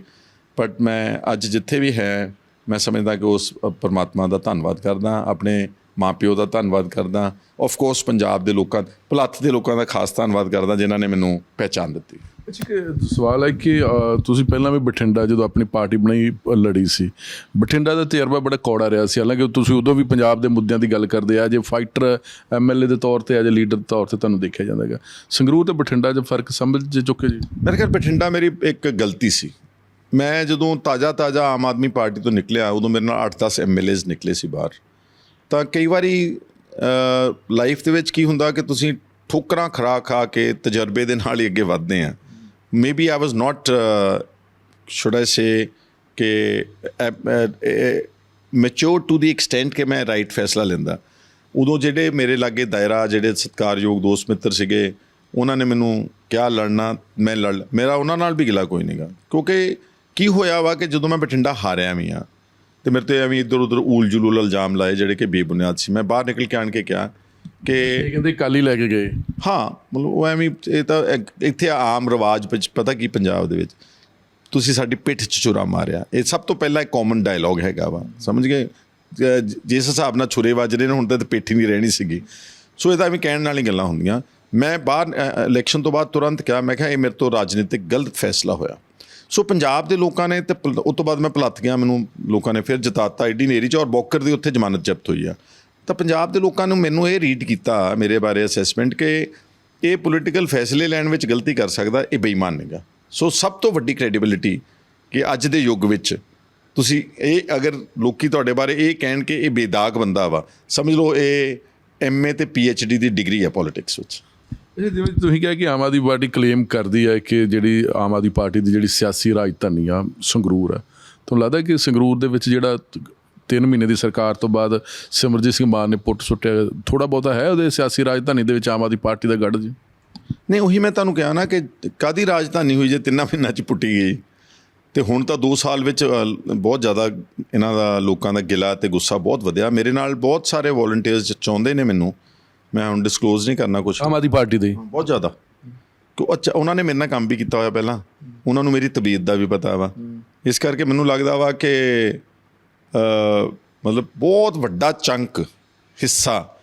ਬਟ ਮੈਂ ਅੱਜ ਜਿੱਥੇ ਵੀ ਹੈ, ਮੈਂ ਸਮਝਦਾ ਕਿ ਉਸ ਪਰਮਾਤਮਾ ਦਾ ਧੰਨਵਾਦ ਕਰਦਾ, ਆਪਣੇ ਮਾਪਿਓ ਦਾ ਧੰਨਵਾਦ ਕਰਦਾ। ਆਫ ਕੋਰਸ ਪੰਜਾਬ ਦੇ ਲੋਕਾਂ ਭਲੱਥ ਦੇ ਲੋਕਾਂ ਦਾ ਖਾਸ ਧੰਨਵਾਦ ਕਰਦਾ ਜਿਨ੍ਹਾਂ ਨੇ ਮੈਨੂੰ ਪਹਿਚਾਨ ਦਿੱਤੀ। ਅੱਛਾ ਕਿ ਸਵਾਲ ਹੈ ਕਿ ਤੁਸੀਂ ਪਹਿਲਾਂ ਵੀ ਬਠਿੰਡਾ ਜਦੋਂ ਆਪਣੀ ਪਾਰਟੀ ਬਣਾਈ ਲੜੀ ਸੀ। ਬਠਿੰਡਾ ਦਾ ਤਜਰਬਾ ਬੜਾ ਕੌੜਾ ਰਿਹਾ ਸੀ। ਹਾਲਾਂਕਿ ਤੁਸੀਂ ਉਦੋਂ ਵੀ ਪੰਜਾਬ ਦੇ ਮੁੱਦਿਆਂ ਦੀ ਗੱਲ ਕਰਦੇ ਆ ਜੇ ਫਾਈਟਰ ਐਮਐਲਏ ਦੇ ਤੌਰ ਤੇ ਐਜ ਲੀਡਰ ਦੇ ਤੌਰ ਤੇ ਤੁਹਾਨੂੰ ਦੇਖਿਆ ਜਾਂਦਾ ਹੈਗਾ। ਸੰਗਰੂਰ ਤੇ ਬਠਿੰਡਾ 'ਚ ਫ਼ਰਕ ਸਮਝ ਚੁੱਕੇ ਜੀ? ਮੇਰੇ ਖਿਆਲ ਬਠਿੰਡਾ ਮੇਰੀ ਇੱਕ ਗਲਤੀ ਸੀ। ਮੈਂ ਜਦੋਂ ਤਾਜ਼ਾ ਤਾਜ਼ਾ ਆਮ ਆਦਮੀ ਪਾਰਟੀ ਤੋਂ ਨਿਕਲਿਆ ਉਦੋਂ ਮੇਰੇ ਨਾਲ 8-10 ਐਮਐਲਏਜ਼ ਨਿਕਲੇ ਸੀ ਬਾਹਰ। ਤਾਂ ਕਈ ਵਾਰੀ ਲਾਈਫ ਦੇ ਵਿੱਚ ਕੀ ਹੁੰਦਾ ਕਿ ਤੁਸੀਂ ਠੋਕਰਾਂ ਖਰਾ ਖਾ ਕੇ ਤਜਰਬੇ ਦੇ ਨਾਲ ਹੀ ਅੱਗੇ ਵਧਦੇ ਆ। Maybe I was not should I ਸੇ ਕਿ ਮੈਚੁਰ ਟੂ ਦੀ ਐਕਸਟੈਂਟ ਕਿ ਮੈਂ ਰਾਈਟ ਫੈਸਲਾ ਲੈਂਦਾ। ਉਦੋਂ ਜਿਹੜੇ ਮੇਰੇ ਲਾਗੇ ਦਾਇਰਾ, ਜਿਹੜੇ ਸਤਿਕਾਰਯੋਗ ਦੋਸਤ ਮਿੱਤਰ ਸੀਗੇ, ਉਹਨਾਂ ਨੇ ਮੈਨੂੰ ਕਿਹਾ, ਲੜਨਾ, ਮੈਂ ਲੜ ਮੇਰਾ ਉਹਨਾਂ ਨਾਲ ਵੀ ਗਿਲਾ ਕੋਈ ਨਹੀਂਗਾ ਕਿਉਂਕਿ ਕੀ ਹੋਇਆ ਵਾ ਕਿ ਜਦੋਂ ਮੈਂ ਬਠਿੰਡਾ ਹਾਰਿਆ ਵੀ ਆ ਤੇ ਮੇਰੇ ਤੇ ਐਵੇਂ ਇੱਧਰ ਉੱਧਰ ਊਲ ਜਲੂਲ ਇਲਜ਼ਾਮ ਲਾਏ ਜਿਹੜੇ ਕਿ ਬੇਬੁਨਿਆਦ ਸੀ। ਮੈਂ ਬਾਹਰ ਨਿਕਲ ਕੇ ਆਣ ਕੇ ਕਿਹਾ ਕਿ ਇਹ ਕਹਿੰਦੇ ਕੱਲ ਹੀ ਲੈ ਕੇ ਗਏ। ਹਾਂ ਮਤਲਬ ਉਹ ਐਵੇਂ ਇਹ ਤਾਂ ਇੱਥੇ ਆਮ ਰਿਵਾਜ ਵਿੱਚ ਪਤਾ ਕੀ ਪੰਜਾਬ ਦੇ ਵਿੱਚ ਤੁਸੀਂ ਸਾਡੀ ਪਿੱਠ 'ਚ ਛੁਰਾ ਮਾਰਿਆ। ਇਹ ਸਭ ਤੋਂ ਪਹਿਲਾਂ ਇੱਕ ਕਾਮਨ ਡਾਇਲੌਗ ਹੈਗਾ ਵਾ ਸਮਝ ਗਏ? ਜਿਸ ਹਿਸਾਬ ਨਾਲ ਛੁਰੇ ਵੱਜ ਰਹੇ ਨੇ ਹੁਣ ਤਾਂ ਪਿੱਠ ਹੀ ਨਹੀਂ ਰਹਿਣੀ ਸੀਗੀ। ਸੋ ਇਹ ਤਾਂ ਐਵੇਂ ਕਹਿਣ ਹੀ ਗੱਲਾਂ ਹੁੰਦੀਆਂ। ਮੈਂ ਬਾਹਰ ਇਲੈਕਸ਼ਨ ਤੋਂ ਬਾਅਦ ਤੁਰੰਤ ਕਿਹਾ ਮੈਂ ਕਿਹਾ ਇਹ ਮੇਰੇ ਤੋਂ ਰਾਜਨੀਤਿਕ ਗਲਤ ਫੈਸਲਾ ਹੋਇਆ। ਸੋ ਪੰਜਾਬ ਦੇ ਲੋਕਾਂ ਨੇ ਤੇ ਪਲ- ਉਹ ਤੋਂ ਬਾਅਦ ਮੈਂ ਪਲੱਥ ਗਿਆ, ਮੈਨੂੰ ਲੋਕਾਂ ਨੇ ਫਿਰ ਜਿਤਾਤਾ ਐਡੀ ਨੇਰੀ ਚ ਔਰ ਬੌਕਰ ਦੀ ਉੱਥੇ ਜ਼ਮਾਨਤ ਜ਼ਬਤ ਹੋਈ ਆ। ਤਾਂ ਪੰਜਾਬ ਦੇ ਲੋਕਾਂ ਨੂੰ ਮੈਨੂੰ ਇਹ ਰੀਡ ਕੀਤਾ ਮੇਰੇ ਬਾਰੇ ਅਸੈਸਮੈਂਟ ਕਿ ਇਹ ਪੋਲੀਟੀਕਲ ਫੈਸਲੇ ਲੈਣ ਵਿੱਚ ਗਲਤੀ ਕਰ ਸਕਦਾ, ਇਹ ਬੇਈਮਾਨ ਨਹੀਂਗਾ। ਸੋ ਸਭ ਤੋਂ ਵੱਡੀ ਕ੍ਰੈਡੀਬਿਲਿਟੀ ਕਿ ਅੱਜ ਦੇ ਯੁੱਗ ਵਿੱਚ ਤੁਸੀਂ ਇਹ ਅਗਰ ਲੋਕੀ ਤੁਹਾਡੇ ਬਾਰੇ ਇਹ ਕਹਿਣ ਕਿ ਇਹ ਬੇਦਾਗ ਬੰਦਾ ਵਾ, ਸਮਝ ਲਓ ਇਹ ਐਮਏ ਤੇ ਡੀ ਦੀ ਡਿਗਰੀ ਹੈ ਪੋਲਿਟਿਕਸ ਵਿੱਚ। ਇਹ ਜਿਵੇਂ ਤੁਸੀਂ ਕਿਹਾ ਕਿ ਆਮ ਆਦਮੀ ਪਾਰਟੀ ਕਲੇਮ ਕਰਦੀ ਹੈ ਕਿ ਜਿਹੜੀ ਆਮ ਆਦਮੀ ਪਾਰਟੀ ਦੀ ਜਿਹੜੀ ਸਿਆਸੀ ਰਾਜਧਾਨੀ ਆ, ਸੰਗਰੂਰ ਆ ਤੁਹਾਨੂੰ ਲੱਗਦਾ ਕਿ ਸੰਗਰੂਰ ਦੇ ਵਿੱਚ ਜਿਹੜਾ 3 ਮਹੀਨੇ ਦੀ ਸਰਕਾਰ ਤੋਂ ਬਾਅਦ ਸਿਮਰਜੀਤ ਸਿੰਘ ਮਾਨ ਨੇ ਪੁੱਟ ਸੁੱਟਿਆ ਥੋੜਾ ਬਹੁਤਾ ਹੈ ਉਹਦੇ ਸਿਆਸੀ ਰਾਜਧਾਨੀ ਦੇ ਵਿੱਚ ਆਮ ਆਦਮੀ ਪਾਰਟੀ ਦਾ ਗੜ ਜੀ? ਨਹੀਂ, ਉਹੀ ਮੈਂ ਤੁਹਾਨੂੰ ਕਿਹਾ ਨਾ ਕਿ ਕਾਦੀ ਰਾਜਧਾਨੀ ਹੋਈ ਜੇ ਤਿੰਨਾਂ ਮਹੀਨਿਆਂ ਚ ਪੁੱਟੀ ਗਈ? ਤੇ ਹੁਣ ਤਾਂ 2 ਸਾਲ ਵਿੱਚ ਬਹੁਤ ਜ਼ਿਆਦਾ ਇਹਨਾਂ ਦਾ ਲੋਕਾਂ ਦਾ ਗਿਲਾ ਤੇ ਗੁੱਸਾ ਬਹੁਤ ਵਧਿਆ। ਮੇਰੇ ਨਾਲ ਬਹੁਤ ਸਾਰੇ ਵੋਲੰਟੀਅਰਸ ਚਾਹੁੰਦੇ ਨੇ ਮੈਨੂੰ। ਮੈਂ ਹੁਣ ਡਿਸਕਲੋਜ਼ ਨਹੀਂ ਕਰਨਾ ਕੁਝ ਆਮ ਆਦਮੀ ਪਾਰਟੀ ਦੇ। ਬਹੁਤ ਜ਼ਿਆਦਾ। ਕਿਉਂ? ਅੱਛਾ ਉਹਨਾਂ ਨੇ ਮੇਰੇ ਨਾਲ ਕੰਮ ਵੀ ਕੀਤਾ ਹੋਇਆ ਪਹਿਲਾਂ। ਉਹਨਾਂ ਨੂੰ ਮੇਰੀ ਤਬੀਅਤ ਦਾ ਵੀ ਪਤਾ ਵਾ। ਇਸ ਕਰਕੇ ਮੈਨੂੰ ਲੱਗਦਾ ਵਾ ਕਿ ਅ, ਮਤਲਬ ਬਹੁਤ ਵੱਡਾ ਚੰਕ ਹਿੱਸਾ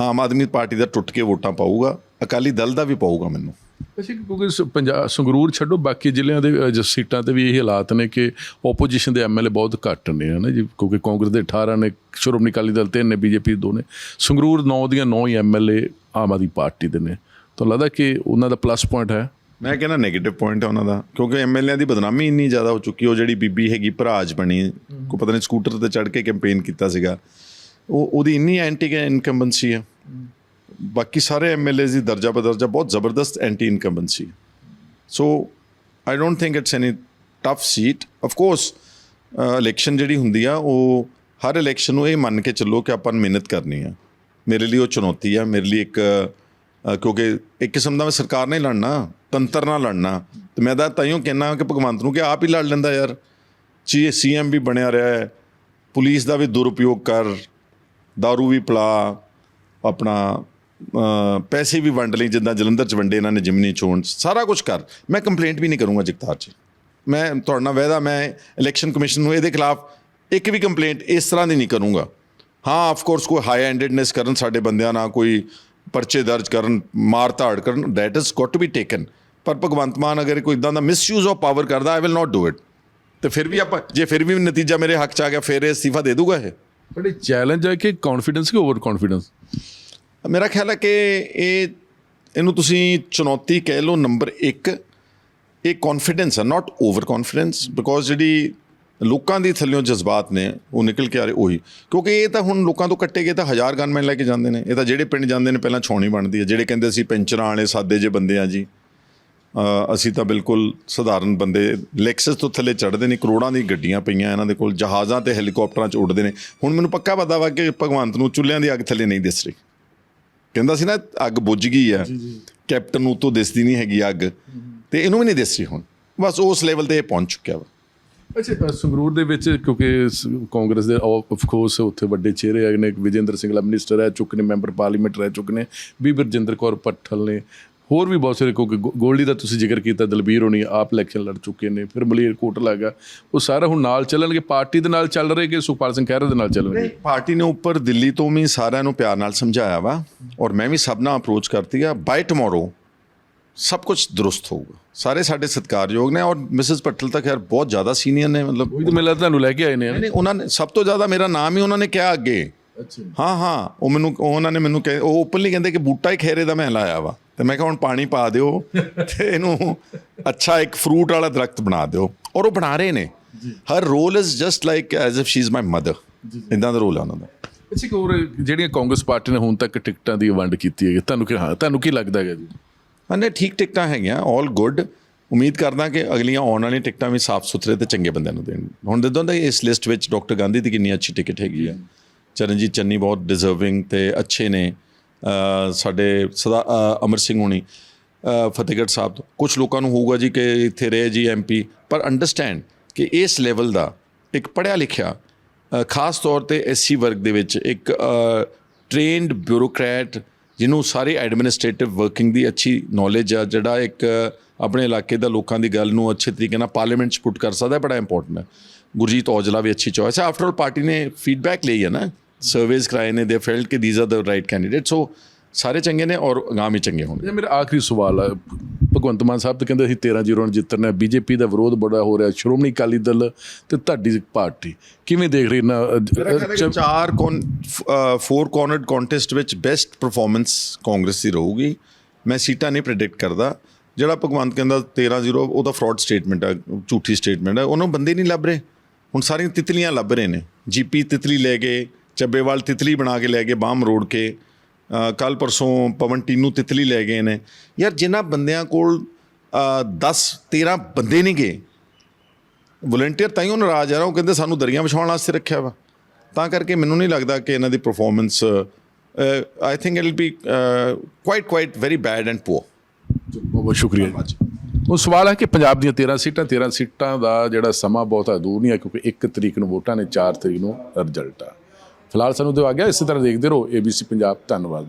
ਆਮ ਆਦਮੀ ਪਾਰਟੀ ਦਾ ਟੁੱਟ ਕੇ ਵੋਟਾਂ ਪਾਊਗਾ। ਅਕਾਲੀ ਦਲ ਦਾ ਵੀ ਪਾਊਗਾ ਮੈਨੂੰ। ਅੱਛਾ ਕਿਉਂਕਿ ਪੰਜਾਬ ਸੰਗਰੂਰ ਛੱਡੋ ਬਾਕੀ ਜ਼ਿਲ੍ਹਿਆਂ ਦੇ ਅ, ਜ- ਸੀਟਾਂ ਤੇ ਵੀ ਇਹ ਹਾਲਾਤ ਨੇ ਕਿ ਆਪੋਜੀਸ਼ਨ ਦੇ ਐਮਐਲਏ ਬਹੁਤ ਘੱਟ ਨੇ ਹਨਾ ਜੀ? ਕਿਉਂਕਿ ਕਾਂਗਰਸ ਦੇ 18 ਨੇ ਸ਼੍ਰੋਮਣੀ ਅਕਾਲੀ ਦਲ ਤਿੰਨ ਨੇ ਬੀਜੇਪੀ ਦੋ ਨੇ। ਸੰਗਰੂਰ 9 ਦੀਆਂ 9 ਹੀ ਐਮਐਲਏ ਆਮ ਆਦਮੀ ਪਾਰਟੀ ਦੇ ਨੇ। ਤਾਂ ਲੱਗਦਾ ਕਿ ਉਹਨਾਂ ਦਾ ਪਲੱਸ ਪੁਆਇੰਟ ਹੈ। ਮੈਂ ਕਹਿੰਦਾ 네ਗੇਟਿਵ ਪੁਆਇੰਟ ਹੈ ਉਹਨਾਂ ਦਾ। ਕਿਉਂਕਿ ਐਮਐਲਏ ਦੀ ਬਦਨਾਮੀ ਇੰਨੀ ਜ਼ਿਆਦਾ ਹੋ ਚੁੱਕੀ ਉਹ ਜਿਹੜੀ ਬੀਬੀ ਹੈਗੀ ਭਰਾਜ ਬਣੀ ਕੋ ਪਤਾ ਨਹੀਂ ਸਕੂਟਰ ਤੇ ਚੜ੍ਹ ਕੇ ਕੈਂਪੇਨ ਕੀਤਾ ਸੀਗਾ। ਉਹ ਉਹਦੀ ਇੰਨੀ ਐਂਟੀ ਇਨਕੰਬੈਂਸੀ ਹੈ। ਬਾਕੀ ਸਾਰੇ ਐਮਐਲਏਜ਼ ਦੀ ਦਰਜਾ ਬਦਰਜਾ ਬਹੁਤ ਜ਼ਬਰਦਸਤ anti incumbency so I don't think it's any tough seat of course election ਜਿਹੜੀ ਹੁੰਦੀ ਆ, ਉਹ ਹਰ ਇਲੈਕਸ਼ਨ ਨੂੰ ਇਹ ਮੰਨ ਕੇ ਚੱਲੋ ਕਿ ਆਪਾਂ ਮਿਹਨਤ ਕਰਨੀ ਆ। ਮੇਰੇ ਲਈ ਉਹ ਚੁਣੌਤੀ ਆ, ਮੇਰੇ ਲਈ ਇੱਕ ਕਿਉਂਕਿ ਇੱਕ ਕਿਸਮ ਦਾ ਮੈਂ ਸਰਕਾਰ ਨਾਲ ਹੀ ਲੜਨਾ, ਤੰਤਰ ਨਾਲ ਲੜਨਾ। ਤੇ ਮੈਂ ਤਾਂ ਤਾਈਓ ਕਹਿਣਾ ਕਿ ਭਗਵੰਤ ਨੂੰ ਕਿ ਆਪ ਹੀ ਲੜ ਲੈਂਦਾ ਯਾਰ। ਚੀ ਸੀਐਮ ਵੀ ਬਣਿਆ ਰਿਹਾ ਹੈ। ਪੁਲਿਸ ਦਾ ਵੀ ਦੁਰਉਪਯੋਗ ਕਰ दारू ਵੀ ਪਿਲਾ, ਆਪਣਾ ਪੈਸੇ ਵੀ ਵੰਡ ਲਈ ਜਿੱਦਾਂ ਜਲੰਧਰ ਚ ਵੰਡੇ ਇਹਨਾਂ ਨੇ, ਜਿਮਨੀ, ਚੋਣ, ਸਾਰਾ ਕੁਝ ਕਰ। ਮੈਂ ਕੰਪਲੇਂਟ ਵੀ ਨਹੀਂ ਕਰੂੰਗਾ ਜਗਤਾਰ 'ਚ। ਮੈਂ ਤੁਹਾਡੇ ਨਾਲ ਵਾਅਦਾ, ਮੈਂ ਇਲੈਕਸ਼ਨ ਕਮਿਸ਼ਨ ਨੂੰ ਇਹਦੇ ਖਿਲਾਫ ਇੱਕ ਵੀ ਕੰਪਲੇਂਟ ਇਸ ਤਰ੍ਹਾਂ ਦੀ ਨਹੀਂ ਕਰੂੰਗਾ। ਹਾਂ ਆਫ ਕੋਰਸ ਕੋਈ ਹਾਈ ਐਂਡਡਨੈਸ ਕਰਨ ਸਾਡੇ ਬੰਦਿਆਂ ਨਾਲ, ਕੋਈ ਪਰਚੇ ਦਰਜ ਕਰਨ, ਮਾਰ ਧਾੜ ਕਰਨ that is got to be taken ਪਰ ਭਗਵੰਤ ਮਾਨ ਅਗਰ ਕੋਈ ਇਦਾਂ ਦਾ ਮਿਸਯੂਜ਼ ਆਫ ਪਾਵਰ ਕਰਦਾ I will not do it ਤੇ ਫਿਰ ਵੀ ਆਪਾਂ, ਜੇ ਫਿਰ ਵੀ ਨਤੀਜਾ ਮੇਰੇ ਹੱਕ 'ਚ ਆ ਗਿਆ, ਫਿਰ ਇਹ ਅਸਤੀਫਾ ਦੇ ਦੂਗਾ ਇਹ। ਬਟ ਇਹ ਚੈਲੰਜ ਹੈ ਕਿ ਕੌਨਫੀਡੈਂਸ ਕਿ ਓਵਰ ਕੌਨਫੀਡੈਂਸ ਮੇਰਾ ਖਿਆਲ ਹੈ ਕਿ ਇਹ, ਇਹਨੂੰ ਤੁਸੀਂ ਚੁਣੌਤੀ ਕਹਿ ਲਓ ਨੰਬਰ 1 ਇਹ ਕੌਨਫੀਡੈਂਸ ਹੈ ਨਾਟ ਓਵਰ ਕੌਨਫੀਡੈਂਸ ਬਿਕੋਜ਼ ਜਿਹੜੀ ਲੋਕਾਂ ਦੀ ਥੱਲਿਓਂ ਜਜ਼ਬਾਤ ਨੇ, ਉਹ ਨਿਕਲ ਕੇ ਆ ਰਹੇ ਉਹੀ। ਕਿਉਂਕਿ ਇਹ ਤਾਂ ਹੁਣ ਲੋਕਾਂ ਤੋਂ ਕੱਟੇ ਗਏ ਤਾਂ ਹਜ਼ਾਰ ਗਨਮੈਨ ਲੈ ਕੇ ਜਾਂਦੇ ਨੇ। ਇਹ ਤਾਂ ਜਿਹੜੇ ਪਿੰਡ ਜਾਂਦੇ ਨੇ, ਪਹਿਲਾਂ ਛਾਉਣੀ ਬਣਦੀ ਹੈ। ਜਿਹੜੇ ਕਹਿੰਦੇ ਅਸੀਂ ਪੈਂਚਰਾਂ ਵਾਲੇ ਸਾਦੇ ਜੇ ਬੰਦੇ ਆ ਜੀ ਅਸੀਂ ਤਾਂ ਬਿਲਕੁਲ ਸਧਾਰਨ ਬੰਦੇ। ਲੈਕਸਸ ਤੋਂ ਥੱਲੇ ਚੜ੍ਹਦੇ ਨੇ, ਕਰੋੜਾਂ ਦੀ ਗੱਡੀਆਂ ਪਈਆਂ ਇਹਨਾਂ ਦੇ ਕੋਲ, ਜਹਾਜ਼ਾਂ ਤੇ ਹੈਲੀਕਾਪਟਰਾਂ 'ਚ ਉੱਡਦੇ ਨੇ। ਹੁਣ ਮੈਨੂੰ ਪੱਕਾ ਪਤਾ ਵਾ ਕਿ ਭਗਵੰਤ ਨੂੰ ਚੁੱਲ੍ਹਿਆਂ ਦੀ ਅੱਗ ਥੱਲੇ ਨਹੀਂ ਦਿਸ ਰਹੀ। ਕਹਿੰਦਾ ਸੀ ਨਾ ਅੱਗ ਬੁੱਝ ਗਈ ਆ ਕੈਪਟਨ ਨੂੰ ਤੋਂ ਦਿਸਦੀ ਨਹੀਂ ਹੈਗੀ ਅੱਗ। ਤੇ ਇਹਨੂੰ ਵੀ ਨਹੀਂ ਦਿਸ ਰਹੀ ਹੁਣ। ਬਸ ਉਸ ਲੈਵਲ ਤੇ ਪਹੁੰਚ ਚੁੱਕਿਆ ਵਾ। ਅੱਛਾ ਸੰਗਰੂਰ ਦੇ ਵਿੱਚ ਕਿਉਂਕਿ ਕਾਂਗਰਸ ਦੇ ਆਫ ਕੋਰਸ ਉੱਥੇ ਵੱਡੇ ਚਿਹਰੇ ਆਏ ਨੇ ਵਿਜੇਂਦਰ ਸਿੰਘਲਾ ਮਿਨਿਸਟਰ ਰਹਿ ਚੁੱਕੇ ਨੇ ਮੈਂਬਰ ਪਾਰਲੀਮੈਂਟ ਰਹਿ ਚੁੱਕੇ ਨੇ ਵੀ ਬਰਜਿੰਦਰ ਕੌਰ ਪੱਠਲ ਨੇ ਹੋਰ ਵੀ ਬਹੁਤ ਸਾਰੇ ਕਿਉਂਕਿ ਗੋਲਡੀ ਦਾ ਤੁਸੀਂ ਜ਼ਿਕਰ ਕੀਤਾ ਦਲਬੀਰ ਹੋਣੀ ਆਪ ਇਲੈਕਸ਼ਨ ਲੜ ਚੁੱਕੇ ਨੇ ਫਿਰ ਮਲੀਰ ਕੋਟ ਲੱਗਾ ਉਹ ਸਾਰਾ ਹੁਣ ਨਾਲ ਚੱਲਣਗੇ ਪਾਰਟੀ ਦੇ ਨਾਲ ਚੱਲ ਰਹੇ ਕਿ ਸੁਖਪਾਲ ਸਿੰਘ ਖਹਿਰਾ ਦੇ ਨਾਲ ਚੱਲਣਗੇ ਪਾਰਟੀ ਨੇ ਉੱਪਰ ਦਿੱਲੀ ਤੋਂ ਵੀ ਸਾਰਿਆਂ ਨੂੰ ਪਿਆਰ ਨਾਲ ਸਮਝਾਇਆ ਵਾ ਔਰ ਮੈਂ ਵੀ ਸਭ ਨਾਲ ਅਪਰੋਚ ਕਰਤੀ ਆ ਬਾਈ ਟੁਮਾਰੋ ਸਭ ਕੁਝ ਦਰੁਸਤ ਹੋਊਗਾ। ਸਾਰੇ ਸਾਡੇ ਸਤਿਕਾਰਯੋਗ ਨੇ ਔਰ ਮਿਸਿਸ ਪਟਲ ਤਾਂ ਖੈਰ ਬਹੁਤ ਜ਼ਿਆਦਾ ਸੀਨੀਅਰ ਨੇ ਮਤਲਬ ਉਹੀ ਮੈਨੂੰ ਲੱਗਦਾ ਤੁਹਾਨੂੰ ਲੈ ਕੇ ਆਏ ਨੇ ਨਹੀਂ ਉਹਨਾਂ ਨੇ ਸਭ ਤੋਂ ਜ਼ਿਆਦਾ ਮੇਰਾ ਨਾਮ ਹੀ ਉਹਨਾਂ ਨੇ ਕਿਹਾ ਅੱਗੇ। ਅੱਛਾ। ਹਾਂ ਹਾਂ ਉਹ ਮੈਨੂੰ ਉਹ ਉਹਨਾਂ ਨੇ ਮੈਨੂੰ ਕਹੇ ਉਹ ਓਪਨਲੀ ਕਹਿੰਦੇ ਕਿ ਬੂਟਾ ਹੀ ਖੇਰੇ ਦਾ ਮੈਂ ਲਾਇਆ ਵਾ। ਤੇ ਮੈਂ ਕਿਹਾ ਹੁਣ ਪਾਣੀ ਪਾ ਦਿਓ *laughs* ਤੇ ਇਹਨੂੰ ਅੱਛਾ ਇੱਕ ਫਰੂਟ ਵਾਲਾ ਦਰਖਤ ਬਣਾ ਦਿਓ। ਔਰ ਉਹ ਬਣਾ ਰਹੇ ਨੇ। Her role is just like as if she is my mother ਇਦਾਂ ਦਾ ਰੋਲ ਹੈ ਉਹਨਾਂ ਦਾ। ਅੱਛਾ ਇੱਕ ਹੋਰ ਜਿਹੜੀਆਂ ਕਾਂਗਰਸ ਪਾਰਟੀ ਨੇ ਹੁਣ ਤੱਕ ਟਿਕਟਾਂ ਦੀ ਵੰਡ ਕੀਤੀ ਹੈ ਤੁਹਾਨੂੰ ਕੀ ਹਾਂ ਤੁਹਾਨੂੰ ਕੀ ਲੱਗਦਾ ਹੈਗਾ ਜੀ? ਹਾਂ ਠੀਕ ਟਿਕਟਾਂ ਹੈਗੀਆਂ ਆਲ ਗੁੱਡ ਉਮੀਦ ਕਰਦਾ ਕਿ ਅਗਲੀਆਂ ਆਉਣ ਵਾਲੀਆਂ ਟਿਕਟਾਂ ਵੀ ਸਾਫ਼ ਸੁਥਰੇ ਤੇ ਚੰਗੇ ਬੰਦਿਆਂ ਨੂੰ ਦੇਣ। ਹੁਣ ਦਾ ਇਸ ਲਿਸਟ ਵਿੱਚ ਡਾਕਟਰ ਗਾਂਧੀ ਦੀ ਕਿੰਨੀ ਅੱਛੀ ਟਿਕਟ ਹੈਗੀ ਆ। ਚਰਨਜੀਤ ਚੰਨੀ ਬਹੁਤ ਡਿਜ਼ਰਵਿੰਗ ਤੇ ਅੱਛੇ ਨੇ। ਸਾਡੇ ਸਦਾ ਅਮਰ ਸਿੰਘ ਹੋਣੀ ਫਤਿਹਗੜ੍ਹ ਸਾਹਿਬ ਤੋਂ। ਕੁਝ ਲੋਕਾਂ ਨੂੰ ਹੋਊਗਾ ਜੀ ਕਿ ਇੱਥੇ ਰਹੇ ਜੀ ਐਮਪੀ ਪਰ ਅੰਡਰਸਟੈਂਡ ਕਿ ਇਸ ਲੈਵਲ ਦਾ ਇੱਕ ਪੜ੍ਹਿਆ ਲਿਖਿਆ ਖਾਸ ਤੌਰ ਤੇ ਐਸਸੀ ਵਰਗ ਦੇ ਵਿੱਚ ਇੱਕ ਟ੍ਰੇਨਡ ਬਿਊਰੋਕਰੈਟ ਜਿਹਨੂੰ ਸਾਰੇ ਐਡਮਿਨਿਸਟ੍ਰੇਟਿਵ ਵਰਕਿੰਗ ਦੀ ਅੱਛੀ ਨੌਲੇਜ ਆ, ਜਿਹੜਾ ਇੱਕ ਆਪਣੇ ਇਲਾਕੇ ਦਾ ਲੋਕਾਂ ਦੀ ਗੱਲ ਨੂੰ ਅੱਛੇ ਤਰੀਕੇ ਨਾਲ ਪਾਰਲੀਮੈਂਟ 'ਚ ਪੁੱਟ ਕਰ ਸਕਦਾ ਬੜਾ ਇੰਪੋਰਟੈਂਟ ਹੈ। ਗੁਰਜੀਤ ਔਜਲਾ ਵੀ ਅੱਛੀ ਚੋਇਸ ਹੈ। ਆਫਟਰ ਆਲ ਪਾਰਟੀ ਨੇ ਫੀਡਬੈਕ ਲਈ ਹੈ ਨਾ। ਸਰਵੇਸ ਕਰਾਏ ਨੇ ਦੇ ਫੈਲਟ ਕਿ these are the right candidate so ਸਾਰੇ ਚੰਗੇ ਨੇ ਔਰ ਅਗਾਮੀ ਚੰਗੇ ਹੋਣਗੇ। ਮੇਰਾ ਆਖਰੀ ਸਵਾਲ ਹੈ ਭਗਵੰਤ ਮਾਨ ਸਾਹਿਬ ਤਾਂ ਕਹਿੰਦੇ ਅਸੀਂ 13 ਜ਼ੀਰੋ ਨਾਲ ਜਿੱਤਣਾ ਬੀਜੇਪੀ ਦਾ ਵਿਰੋਧ ਬੜਾ ਹੋ ਰਿਹਾ। ਸ਼੍ਰੋਮਣੀ ਅਕਾਲੀ ਦਲ ਤੇ ਤੁਹਾਡੀ ਪਾਰਟੀ ਕਿਵੇਂ ਦੇਖ ਰਹੀ ਨਾ? ਕਿ ਚਾਰ ਕੌਨ ਫੋਰ ਕਾਰਨਰਡ ਕੰਟੈਸਟ ਵਿੱਚ ਬੈਸਟ ਪਰਫਾਰਮੈਂਸ ਕਾਂਗਰਸ ਦੀ ਰਹੂਗੀ। ਮੈਂ ਸੀਟਾਂ ਨਹੀਂ ਪ੍ਰੈਡਿਕਟ ਕਰਦਾ। ਜਿਹੜਾ ਭਗਵੰਤ ਕਹਿੰਦਾ 13-0 ਉਹਦਾ ਫਰਾਡ ਸਟੇਟਮੈਂਟ ਹੈ ਝੂਠੀ ਸਟੇਟਮੈਂਟ ਹੈ ਉਹਨੂੰ ਬੰਦੇ ਨਹੀਂ ਲੱਭ ਰਹੇ। ਹੁਣ ਸਾਰੀਆਂ ਤਿਤਲੀਆਂ ਲੱਭ ਰਹੇ ਨੇ। ਜੀਪੀ ਤਿਤਲੀ ਲੈ ਗਏ ਚੱਬੇਵਾਲ ਤਿਤਲੀ ਬਣਾ ਕੇ ਲੈ ਗਏ ਬਾਮ ਰੋਡ ਕੇ। ਕੱਲ ਪਰਸੋਂ ਪਵਨ ਟੀਨੂ ਤਿਤਲੀ ਲੈ ਗਏ ਨੇ। ਯਾਰ ਜਿਨ੍ਹਾਂ ਬੰਦਿਆਂ ਕੋਲ 10 13 ਬੰਦੇ ਨਹੀਂ ਗਏ ਵਲੰਟੀਅਰ ਤਾਂ ਹੀ ਉਹ ਨਾਰਾਜ਼ ਆ ਉਹ ਕਹਿੰਦੇ ਸਾਨੂੰ ਦਰੀਆਂ ਵਿਛਾਉਣ ਵਾਸਤੇ ਰੱਖਿਆ ਵਾ। ਤਾਂ ਕਰਕੇ ਮੈਨੂੰ ਨਹੀਂ ਲੱਗਦਾ ਕਿ ਇਹਨਾਂ ਦੀ performance I think it will be quite quite very bad and poor ਬਹੁਤ ਬਹੁਤ ਸ਼ੁਕਰੀਆ ਜੀ। ਉਹ ਸਵਾਲ ਹੈ ਕਿ ਪੰਜਾਬ ਦੀਆਂ 13 ਸੀਟਾਂ 13 ਸੀਟਾਂ ਦਾ ਜਿਹੜਾ ਸਮਾਂ ਬਹੁਤਾ ਦੂਰ ਨਹੀਂ ਹੈ ਕਿਉਂਕਿ 1 ਤਰੀਕ ਨੂੰ ਵੋਟਾਂ ਨੇ 4 ਤਰੀਕ ਨੂੰ ਰਿਜ਼ਲਟ ਆ। ਫਿਲਹਾਲ ਸਾਨੂੰ ਦਿਵਾ ਗਿਆ ਇਸੇ ਤਰ੍ਹਾਂ ਦੇਖਦੇ ਰਹੋ ABC ਪੰਜਾਬ ਧੰਨਵਾਦ।